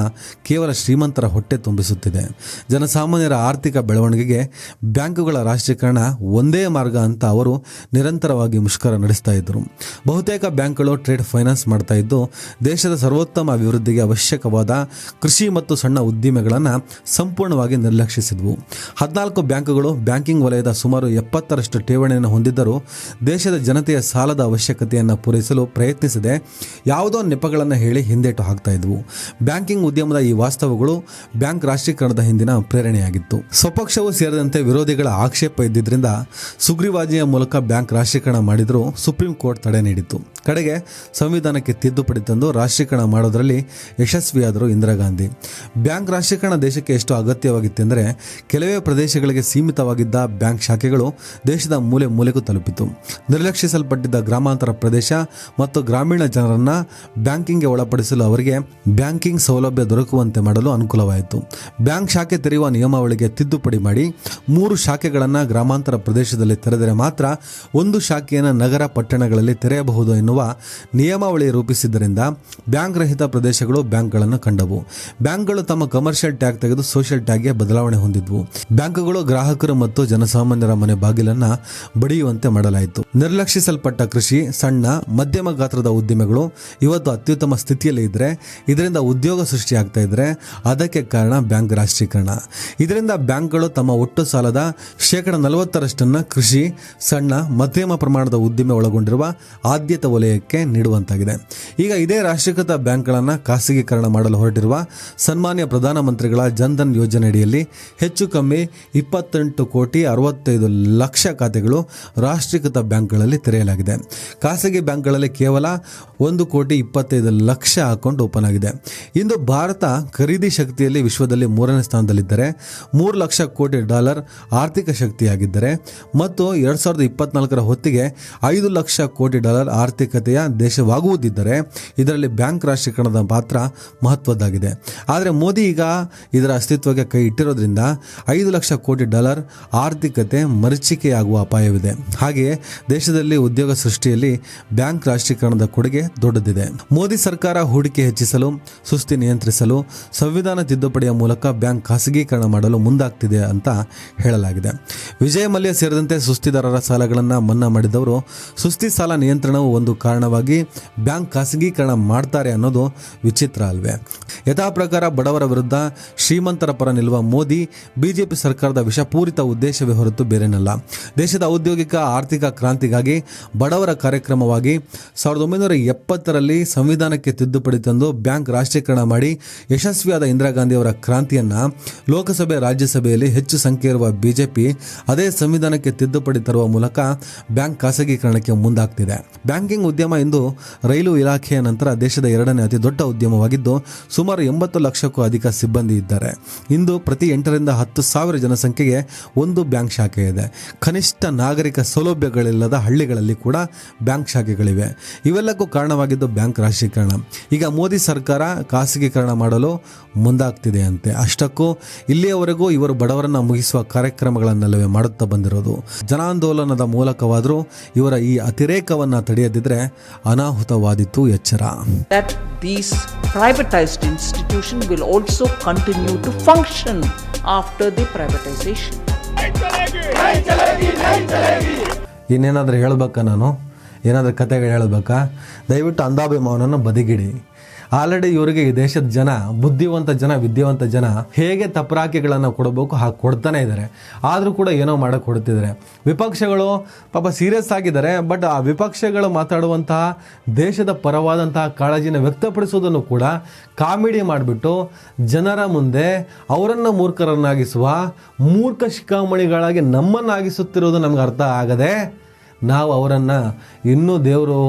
ಕೇವಲ ಶ್ರೀಮಂತರ ಹೊಟ್ಟೆ ತುಂಬಿಸುತ್ತಿದೆ. ಜನಸಾಮಾನ್ಯರ ಆರ್ಥಿಕ ಬೆಳವಣಿಗೆಗೆ ಬ್ಯಾಂಕುಗಳ ರಾಷ್ಟ್ರೀಕರಣ ಒಂದೇ ಮಾರ್ಗ ಅಂತ ಅವರು ನಿರಂತರವಾಗಿ ಮುಷ್ಕರ ನಡೆಸ್ತಾ ಇದ್ದರು ಬಹುತೇಕ ಬ್ಯಾಂಕ್ಗಳು ಟ್ರೇಡ್ ಫೈನಾನ್ಸ್ ಮಾಡ್ತಾ ಇದ್ದು ದೇಶದ ಸರ್ವೋತ್ತಮ ಅಭಿವೃದ್ಧಿಗೆ ಅವಶ್ಯಕವಾದ ಕೃಷಿ ಮತ್ತು ಸಣ್ಣ ಉದ್ದಿಮೆಗಳನ್ನು ಸಂಪೂರ್ಣವಾಗಿ ನಿರ್ಲಕ್ಷಿಸಿದ್ವು. ಹದಿನಾಲ್ಕು ಬ್ಯಾಂಕುಗಳು ಬ್ಯಾಂಕಿಂಗ್ ವಲಯದ ಸುಮಾರು ಎಪ್ಪತ್ತರಷ್ಟು ಠೇವಣಿಯನ್ನು ಹೊಂದಿದ್ದರೂ ದೇಶದ ಜನತೆಯ ಸಾಲದ ಅವಶ್ಯಕತೆಯನ್ನು ಪೂರೈಸಲು ಪ್ರಯತ್ನಿಸದೆ ಯಾವುದೋ ನೆಪಗಳನ್ನು ಹೇಳಿ ಹಿಂದೇಟು ಹಾಕ್ತಾ ಇದ್ವು. ಬ್ಯಾಂಕಿಂಗ್ ಉದ್ಯಮದ ಈ ವಾಸ್ತವಗಳು ಬ್ಯಾಂಕ್ ರಾಷ್ಟ್ರೀಕರಣದ ಹಿಂದಿನ ಪ್ರೇರಣೆಯಾಗಿತ್ತು. ಸ್ವಪಕ್ಷವು ಸೇರಿದಂತೆ ವಿರೋಧಿಗಳ ಆಕ್ಷೇಪ ಇದ್ದಿದ್ದರಿಂದ ಸುಗ್ರೀವಾಜ್ಞೆಯ ಮೂಲಕ ಬ್ಯಾಂಕ್ ರಾಷ್ಟ್ರೀಕರಣ ಮಾಡಿದರೂ ಸುಪ್ರೀಂ ಕೋರ್ಟ್ ತಡೆ ನೀಡಿತು ಕಡೆಗೆ ಸಂವಿಧಾನಕ್ಕೆ ತಿದ್ದುಪಡಿ ತಂದು ರಾಷ್ಟ್ರೀಕರಣ ಮಾಡೋದರಲ್ಲಿ ಯಶಸ್ವಿಯಾದರು ಇಂದಿರಾ ಗಾಂಧಿ. ಬ್ಯಾಂಕ್ ರಾಷ್ಟ್ರೀಕರಣ ದೇಶಕ್ಕೆ ಎಷ್ಟು ಅಗತ್ಯವಾಗಿತ್ತೆಂದರೆ ಕೆಲವೇ ಪ್ರದೇಶಗಳಿಗೆ ಸೀಮಿತವಾಗಿದ್ದ ಬ್ಯಾಂಕ್ ಶಾಖೆಗಳು ದೇಶದ ಮೂಲೆ ಮೂಲೆಗೂ ತಲುಪಿತು. ನಿರ್ಲಕ್ಷಿಸಲ್ಪಟ್ಟಿದ್ದ ಗ್ರಾಮಾಂತರ ಪ್ರದೇಶ ಮತ್ತು ಗ್ರಾಮೀಣ ಜನರನ್ನ ಬ್ಯಾಂಕಿಂಗ್ಗೆ ಒಳಪಡಿಸಲು ಅವರಿಗೆ ಬ್ಯಾಂಕಿಂಗ್ ಸೌಲಭ್ಯ ದೊರಕುವಂತೆ ಮಾಡಲು ಅನುಕೂಲವಾಯಿತು. ಬ್ಯಾಂಕ್ ಶಾಖೆ ತೆರೆಯುವ ನಿಯಮಾವಳಿಗೆ ತಿದ್ದುಪಡಿ ಮಾಡಿ ಮೂರು ಶಾಖೆಗಳನ್ನು ಗ್ರಾಮಾಂತರ ಪ್ರದೇಶದಲ್ಲಿ ತೆರೆದರೆ ಮಾತ್ರ ಒಂದು ಶಾಖೆಯನ್ನು ನಗರ ಪಟ್ಟಣಗಳಲ್ಲಿ ತೆರೆಯಬಹುದು ಎನ್ನುವ ನಿಯಮಾವಳಿ ರೂಪಿಸಿದ್ದರಿಂದ ಬ್ಯಾಂಕ್ ರಹಿತ ಪ್ರದೇಶಗಳು ಬ್ಯಾಂಕ್ಗಳನ್ನು ಕಂಡವು. ಬ್ಯಾಂಕ್ಗಳು ತಮ್ಮ ಕಮರ್ಷಿಯಲ್ ಟ್ಯಾಗ್ ತೆಗೆದು ಸೋಷಿಯಲ್ ಟ್ಯಾಗ್ಗೆ ಬದಲಾವಣೆ ಹೊಂದಿದ್ವು. ಬ್ಯಾಂಕ್ಗಳು ಗ್ರಾಹಕರು ಮತ್ತು ಜನಸಾಮಾನ್ಯರ ಮನೆ ಬಾಗಿಲನ್ನ ಬಡಿಯುವಂತೆ ಮಾಡಲಾಯಿತು. ನಿರ್ಲಕ್ಷಿಸಲ್ಪಟ್ಟ ಕೃಷಿ, ಸಣ್ಣ, ಮಧ್ಯಮ ಗಾತ್ರದ ಉದ್ದಿಮೆಗಳು ಇವತ್ತು ಅತ್ಯುತ್ತಮ ಸ್ಥಿತಿಯಲ್ಲಿ ಇದ್ರೆ ಇದರಿಂದ ಉದ್ಯೋಗ ಸೃಷ್ಟಿಯಾಗ್ತಾ ಇದ್ರೆ ಅದಕ್ಕೆ ಕಾರಣ ಬ್ಯಾಂಕ್ ರಾಷ್ಟ್ರೀಕರಣ. ಇದರಿಂದ ಬ್ಯಾಂಕ್ಗಳು ತಮ್ಮ ಒಟ್ಟು ಸಾಲದ ಶೇಕಡ ನಲವತ್ತರಷ್ಟನ್ನು ಕೃಷಿ, ಸಣ್ಣ, ಮಧ್ಯಮ ಪ್ರಮಾಣದ ಉದ್ದಿಮೆ ಒಳಗೊಂಡಿರುವ ಆದ್ಯತೆ ವಲಯಕ್ಕೆ ನೀಡುವಂತಾಗಿದೆ ಈಗ ಇದೇ ರಾಷ್ಟ್ರೀಕೃತ ಬ್ಯಾಂಕ್ಗಳನ್ನು ಖಾಸಗೀಕರಣ ಮಾಡಲು ಹೊರಟಿರುವ ಸನ್ಮಾನ್ಯ ಪ್ರಧಾನಮಂತ್ರಿಗಳ ಜನ್ಧನ್ ಯೋಜನೆಯಡಿಯಲ್ಲಿ ಹೆಚ್ಚು ಕಮ್ಮಿ ಇಪ್ಪತ್ತೆಂಟು ಕೋಟಿ ಅರವತ್ತೈದು ಲಕ್ಷ ಖಾತೆಗಳು ರಾಷ್ಟ್ರೀಕೃತ ಬ್ಯಾಂಕ್ಗಳಲ್ಲಿ ತೆರೆಯಲಾಗಿದೆ. ಖಾಸಗಿ ಬ್ಯಾಂಕ್ಗಳಲ್ಲಿ ಕೇವಲ ಒಂದು ಕೋಟಿ ಇಪ್ಪತ್ತೈದು ಲಕ್ಷ ಅಕೌಂಟ್ ಓಪನ್ ಆಗಿದೆ. ಇಂದು ಭಾರತ ಖರೀದಿ ಶಕ್ತಿಯಲ್ಲಿ ವಿಶ್ವದಲ್ಲಿ ಮೂರನೇ ಸ್ಥಾನದಲ್ಲಿದ್ದರೆ ಮೂರು ಲಕ್ಷ ಕೋಟಿ ಡಾಲರ್ ಆರ್ಥಿಕ ಶಕ್ತಿಯಾಗಿದ್ದರೆ ಮತ್ತು ಎರಡು ಸಾವಿರದ ಇಪ್ಪತ್ನಾಲ್ಕರ ಹೊತ್ತಿಗೆ ಐದು ಲಕ್ಷ ಕೋಟಿ ಡಾಲರ್ ಆರ್ಥಿಕತೆಯ ದೇಶವಾಗುವುದಿದ್ದರೆ ಇದರಲ್ಲಿ ಬ್ಯಾಂಕ್ ರಾಷ್ಟ್ರೀಕರಣದ ಪಾತ್ರ ಮಹತ್ವದ್ದಾಗಿದೆ. ಆದರೆ ಮೋದಿ ಈಗ ಇದರ ಅಸ್ತಿತ್ವಕ್ಕೆ ಕೈ ಇಟ್ಟಿರೋದ್ರಿಂದ ಐದು ಲಕ್ಷ ಕೋಟಿ ಡಾಲರ್ ಆರ್ಥಿಕತೆ ಮರೀಚಿಕೆಯಾಗುವ ಅಪಾಯವಿದೆ. ಹಾಗೆಯೇ ದೇಶದಲ್ಲಿ ಉದ್ಯೋಗ ಸೃಷ್ಟಿಯಲ್ಲಿ ಬ್ಯಾಂಕ್ ರಾಷ್ಟ್ರೀಕರಣದ ಕೊಡುಗೆ ದೊಡ್ಡದಿದೆ. ಮೋದಿ ಸರ್ಕಾರ ಹೂಡಿಕೆ ಹೆಚ್ಚಿಸಲು, ಸುಸ್ತಿ ನಿಯಂತ್ರಿಸಲು, ಸಂವಿಧಾನ ತಿದ್ದುಪಡಿಯ ಮೂಲಕ ಬ್ಯಾಂಕ್ ಖಾಸಗೀಕರಣ ಮಾಡಲು ಮುಂದಾಗ್ತಿದೆ ಅಂತ ಹೇಳಲಾಗಿದೆ. ವಿಜಯ ಮಲ್ಯ ಸೇರಿದಂತೆ ಸುಸ್ತಿದಾರರ ಸಾಲಗಳನ್ನು ಮನ್ನಾ ಮಾಡಿದವರು ಸುಸ್ತಿ ಸಾಲ ನಿಯಂತ್ರಣವು ಒಂದು ಕಾರಣವಾಗಿ ಬ್ಯಾಂಕ್ ಖಾಸಗೀಕರಣ ಮಾಡ್ತಾರೆ ಅನ್ನೋದು ವಿಚಿತ್ರ ಅಲ್ವೇ? ಯಥಾ ಪ್ರಕಾರ ಬಡವರ ವಿರುದ್ಧ ಶ್ರೀಮಂತರ ಪರ ನಿಲ್ಲುವ ಮೋದಿ ಬಿಜೆಪಿ ಸರ್ಕಾರದ ವಿಷಪೂರಿತ ಉದ್ದೇಶವೇ ಹೊರತು ಬೇರೇನಲ್ಲ. ದೇಶದ ಔದ್ಯೋಗಿಕ, ಆರ್ಥಿಕ ಕ್ರಾಂತಿಗಾಗಿ ಬಡವರ ಕಾರ್ಯಕ್ರಮವಾಗಿ ಸಾವಿರದ ಒಂಬೈನೂರ ಎಪ್ಪತ್ತರಲ್ಲಿ ಸಂವಿಧಾನಕ್ಕೆ ತಿದ್ದುಪಡಿ ತಂದು ಬ್ಯಾಂಕ್ ರಾಷ್ಟ್ರೀಕರಣ ಮಾಡಿ ಯಶಸ್ವಿಯಾದ ಇಂದಿರಾ ಗಾಂಧಿ ಅವರ ಕ್ರಾಂತಿಯನ್ನ ಲೋಕಸಭೆ, ರಾಜ್ಯಸಭೆಯಲ್ಲಿ ಹೆಚ್ಚು ಸಂಖ್ಯೆ ಇರುವ ಬಿಜೆಪಿ ಅದೇ ಸಂವಿಧಾನಕ್ಕೆ ತಿದ್ದುಪಡಿ ತರುವ ಮೂಲಕ ಬ್ಯಾಂಕ್ ಖಾಸಗೀಕರಣಕ್ಕೆ ಮುಂದಾಗ್ತಿದೆ. ಬ್ಯಾಂಕಿಂಗ್ ಉದ್ಯಮ ಇಂದು ರೈಲು ಇಲಾಖೆಯ ನಂತರ ದೇಶದ ಎರಡನೇ ಅತಿ ದೊಡ್ಡ ಉದ್ಯಮವಾಗಿದ್ದು ಸುಮಾರು ಎಂಬತ್ತು ಲಕ್ಷಕ್ಕೂ ಅಧಿಕ ಸಿಬ್ಬಂದಿ ಇದ್ದಾರೆ. ಇಂದು ಪ್ರತಿ ಎಂಟರಿಂದ ಹತ್ತು ಸಾವಿರ ಜನಸಂಖ್ಯೆಗೆ ಒಂದು ಬ್ಯಾಂಕ್ ಶಾಖೆ ಇದೆ. ಕನಿಷ್ಠ ನಾಗರಿಕ ಸೌಲಭ್ಯಗಳಿಲ್ಲದ ಹಳ್ಳಿಗಳಲ್ಲಿ ಕೂಡ ಬ್ಯಾಂಕ್ ಶಾಖೆಗಳಿವೆ. ಇವೆಲ್ಲಕ್ಕೂ ಕಾರಣವಾಗಿದ್ದು ಬ್ಯಾಂಕ್ ರಾಷ್ಟ್ರೀಕರಣ. ಈಗ ಮೋದಿ ಸರ್ಕಾರ ಖಾಸಗೀಕರಣ ಮಾಡಲು ಮುಂದಾಗ್ತಿದೆ ಅಂತೆ. ಅಷ್ಟಕ್ಕೂ ಇಲ್ಲಿಯವರೆಗೂ ಇವರು ಬಡವರನ್ನು ಮುಗಿಸುವ ಕಾರ್ಯಕ್ರಮಗಳನ್ನೆಲ್ಲವೇ ಮಾಡುತ್ತಾ ಬಂದಿರೋದು. ಜನಾಂದೋಲನದ ಮೂಲಕವಾದರೂ ಇವರ ಈ ಅತಿರೇಕವನ್ನು ತಡೆಯದಿದ್ರೆ ವತವಾದಿತ್ತು ಎಚ್ಚರ. That this privatised institution will also continue to function after the privatisation ಏನ್ ಹೇಳ್ಬೇಕಾ ನಾನು? ಏನಾದರೂ ಕಥೆಗಳು ಹೇಳ್ಬೇಕಾ? ದಯವಿಟ್ಟು ಅಂದಾ ಭೀಮವನನ ಆಲ್ರೆಡಿ ಇವರಿಗೆ ಈ ದೇಶದ ಜನ, ಬುದ್ಧಿವಂತ ಜನ, ವಿದ್ಯಾವಂತ ಜನ ಹೇಗೆ ತಪರಾಕಿಗಳನ್ನು ಕೊಡಬೇಕು, ಹಾಗೆ ಕೊಡ್ತಾನೆ ಇದ್ದಾರೆ. ಆದರೂ ಕೂಡ ಏನೋ ಮಾಡಕ್ಕೆ ಕೊಡ್ತಿದ್ದಾರೆ ವಿಪಕ್ಷಗಳು ಪಾಪ ಸೀರಿಯಸ್ ಆಗಿದ್ದಾರೆ, ಬಟ್ ಆ ವಿಪಕ್ಷಗಳು ಮಾತಾಡುವಂತಹ ದೇಶದ ಪರವಾದಂತಹ ಕಾಳಜಿನ ವ್ಯಕ್ತಪಡಿಸೋದನ್ನು ಕೂಡ ಕಾಮಿಡಿ ಮಾಡಿಬಿಟ್ಟು ಜನರ ಮುಂದೆ ಅವರನ್ನು ಮೂರ್ಖರನ್ನಾಗಿಸುವ ಮೂರ್ಖ ಶಿಖಾಮಣಿಗಳಾಗಿ ನಮ್ಮನ್ನಾಗಿಸುತ್ತಿರುವುದು ನಮ್ಗೆ ಅರ್ಥ ಆಗದೆ ನಾವು ಅವರನ್ನು ಇನ್ನೂ ದೇವರು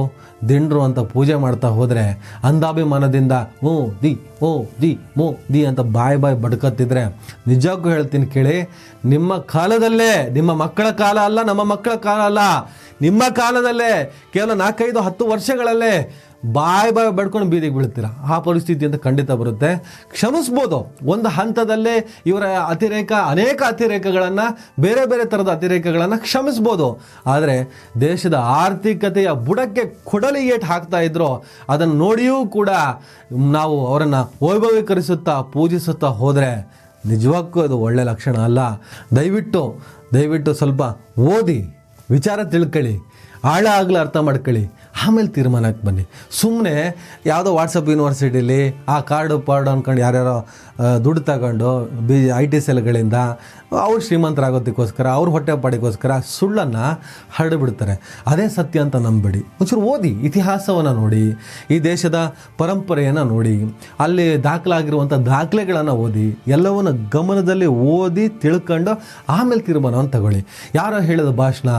ದಿಂಡ್ರು ಅಂತ ಪೂಜೆ ಮಾಡ್ತಾ ಹೋದರೆ ಅಂಧಾಭಿಮಾನದಿಂದ ಓ ದಿ ಓ ದಿ, ಮೋ, ದಿ ಅಂತ ಬಾಯ್ ಬಾಯ್ ಬಡ್ಕತ್ತಿದ್ರೆ, ನಿಜಕ್ಕೂ ಹೇಳ್ತೀನಿ ಕೇಳಿ, ನಿಮ್ಮ ಕಾಲದಲ್ಲೇ, ನಿಮ್ಮ ಮಕ್ಕಳ ಕಾಲ ಅಲ್ಲ, ನಮ್ಮ ಮಕ್ಕಳ ಕಾಲ ಅಲ್ಲ, ನಿಮ್ಮ ಕಾಲದಲ್ಲೇ ಕೇವಲ ನಾಲ್ಕೈದು ಹತ್ತು ವರ್ಷಗಳಲ್ಲೇ ಬಾಯ್ ಬಾಯ್ ಬಡ್ಕೊಂಡು ಬೀದಿಗೆ ಬೀಳ್ತೀರ? ಆ ಪರಿಸ್ಥಿತಿ ಅಂತ ಖಂಡಿತ ಬರುತ್ತೆ. ಕ್ಷಮಿಸ್ಬೋದು. ಒಂದು ಹಂತದಲ್ಲೇ ಇವರ ಅತಿರೇಕ, ಅನೇಕ ಅತಿರೇಕಗಳನ್ನು, ಬೇರೆ ಬೇರೆ ಥರದ ಅತಿರೇಕಗಳನ್ನು ಕ್ಷಮಿಸ್ಬೋದು. ಆದರೆ ದೇಶದ ಆರ್ಥಿಕತೆಯ ಬುಡಕ್ಕೆ ಕೊಡಲಿ ಏಟ್ ಹಾಕ್ತಾ ಇದ್ರು, ಅದನ್ನು ನೋಡಿಯೂ ಕೂಡ ನಾವು ಅವರನ್ನು ವೈಭವೀಕರಿಸುತ್ತಾ, ಪೂಜಿಸುತ್ತಾ ಹೋದರೆ ನಿಜವಾಗ್ಲೂ ಅದು ಒಳ್ಳೆ ಲಕ್ಷಣ ಅಲ್ಲ. ದಯವಿಟ್ಟು ದಯವಿಟ್ಟು ಸ್ವಲ್ಪ ಓದಿ, ವಿಚಾರ ತಿಳ್ಕೊಳ್ಳಿ. ಆಳ ಆಗಲಿ ಅರ್ಥ ಮಾಡ್ಕೊಳ್ಳಿ. ಆಮೇಲೆ ತೀರ್ಮಾನಕ್ಕೆ ಬನ್ನಿ. ಸುಮ್ಮನೆ ಯಾವುದೋ ವಾಟ್ಸಪ್ ಯೂನಿವರ್ಸಿಟಿಲಿ ಆ ಕಾರ್ಡು ಪಾರ್ಡು ಅಂದ್ಕೊಂಡು ಯಾರ್ಯಾರೋ ದುಡ್ಡು ತಗೊಂಡು ಬಿ ಐ ಟಿ ಸೆಲ್ಗಳಿಂದ ಅವ್ರು ಶ್ರೀಮಂತರಾಗೋದಕ್ಕೋಸ್ಕರ, ಅವ್ರ ಹೊಟ್ಟೆ ಪಾಡಿಗೋಸ್ಕರ ಸುಳ್ಳನ್ನು ಹರಡಿಬಿಡ್ತಾರೆ. ಅದೇ ಸತ್ಯ ಅಂತ ನಂಬಿಡಿ ಒಂಚೂರು ಓದಿ ಇತಿಹಾಸವನ್ನು ನೋಡಿ, ಈ ದೇಶದ ಪರಂಪರೆಯನ್ನು ನೋಡಿ, ಅಲ್ಲಿ ದಾಖಲಾಗಿರುವಂಥ ದಾಖಲೆಗಳನ್ನು ಓದಿ, ಎಲ್ಲವನ್ನು ಗಮನದಲ್ಲಿ ಓದಿ ತಿಳ್ಕೊಂಡು ಆಮೇಲೆ ತೀರ್ಮಾನವನ್ನು ತಗೊಳ್ಳಿ. ಯಾರೋ ಹೇಳಿದ ಭಾಷಣ,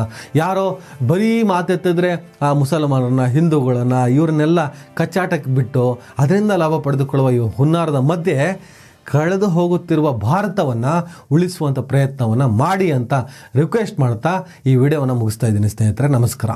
ಯಾರೋ ಬರೀ ಮಾತೆತ್ತಿದ್ರೆ ಆ ಮುಸಲ್ಮಾನರು ಮುಸಲ್ಮಾನರನ್ನ ಹಿಂದೂಗಳನ್ನ, ಇವ್ರನ್ನೆಲ್ಲ ಕಚ್ಚಾಟಕ್ಕೆ ಬಿಟ್ಟು ಅದರಿಂದ ಲಾಭ ಪಡೆದುಕೊಳ್ಳುವ ಈ ಹುನ್ನಾರದ ಮಧ್ಯೆ ಕಳೆದು ಹೋಗುತ್ತಿರುವ ಭಾರತವನ್ನು ಉಳಿಸುವಂಥ ಪ್ರಯತ್ನವನ್ನು ಮಾಡಿ ಅಂತ ರಿಕ್ವೆಸ್ಟ್ ಮಾಡ್ತಾ ಈ ವಿಡಿಯೋವನ್ನು ಮುಗಿಸ್ತಾ ಇದ್ದೀನಿ ಸ್ನೇಹಿತರೆ. ನಮಸ್ಕಾರ.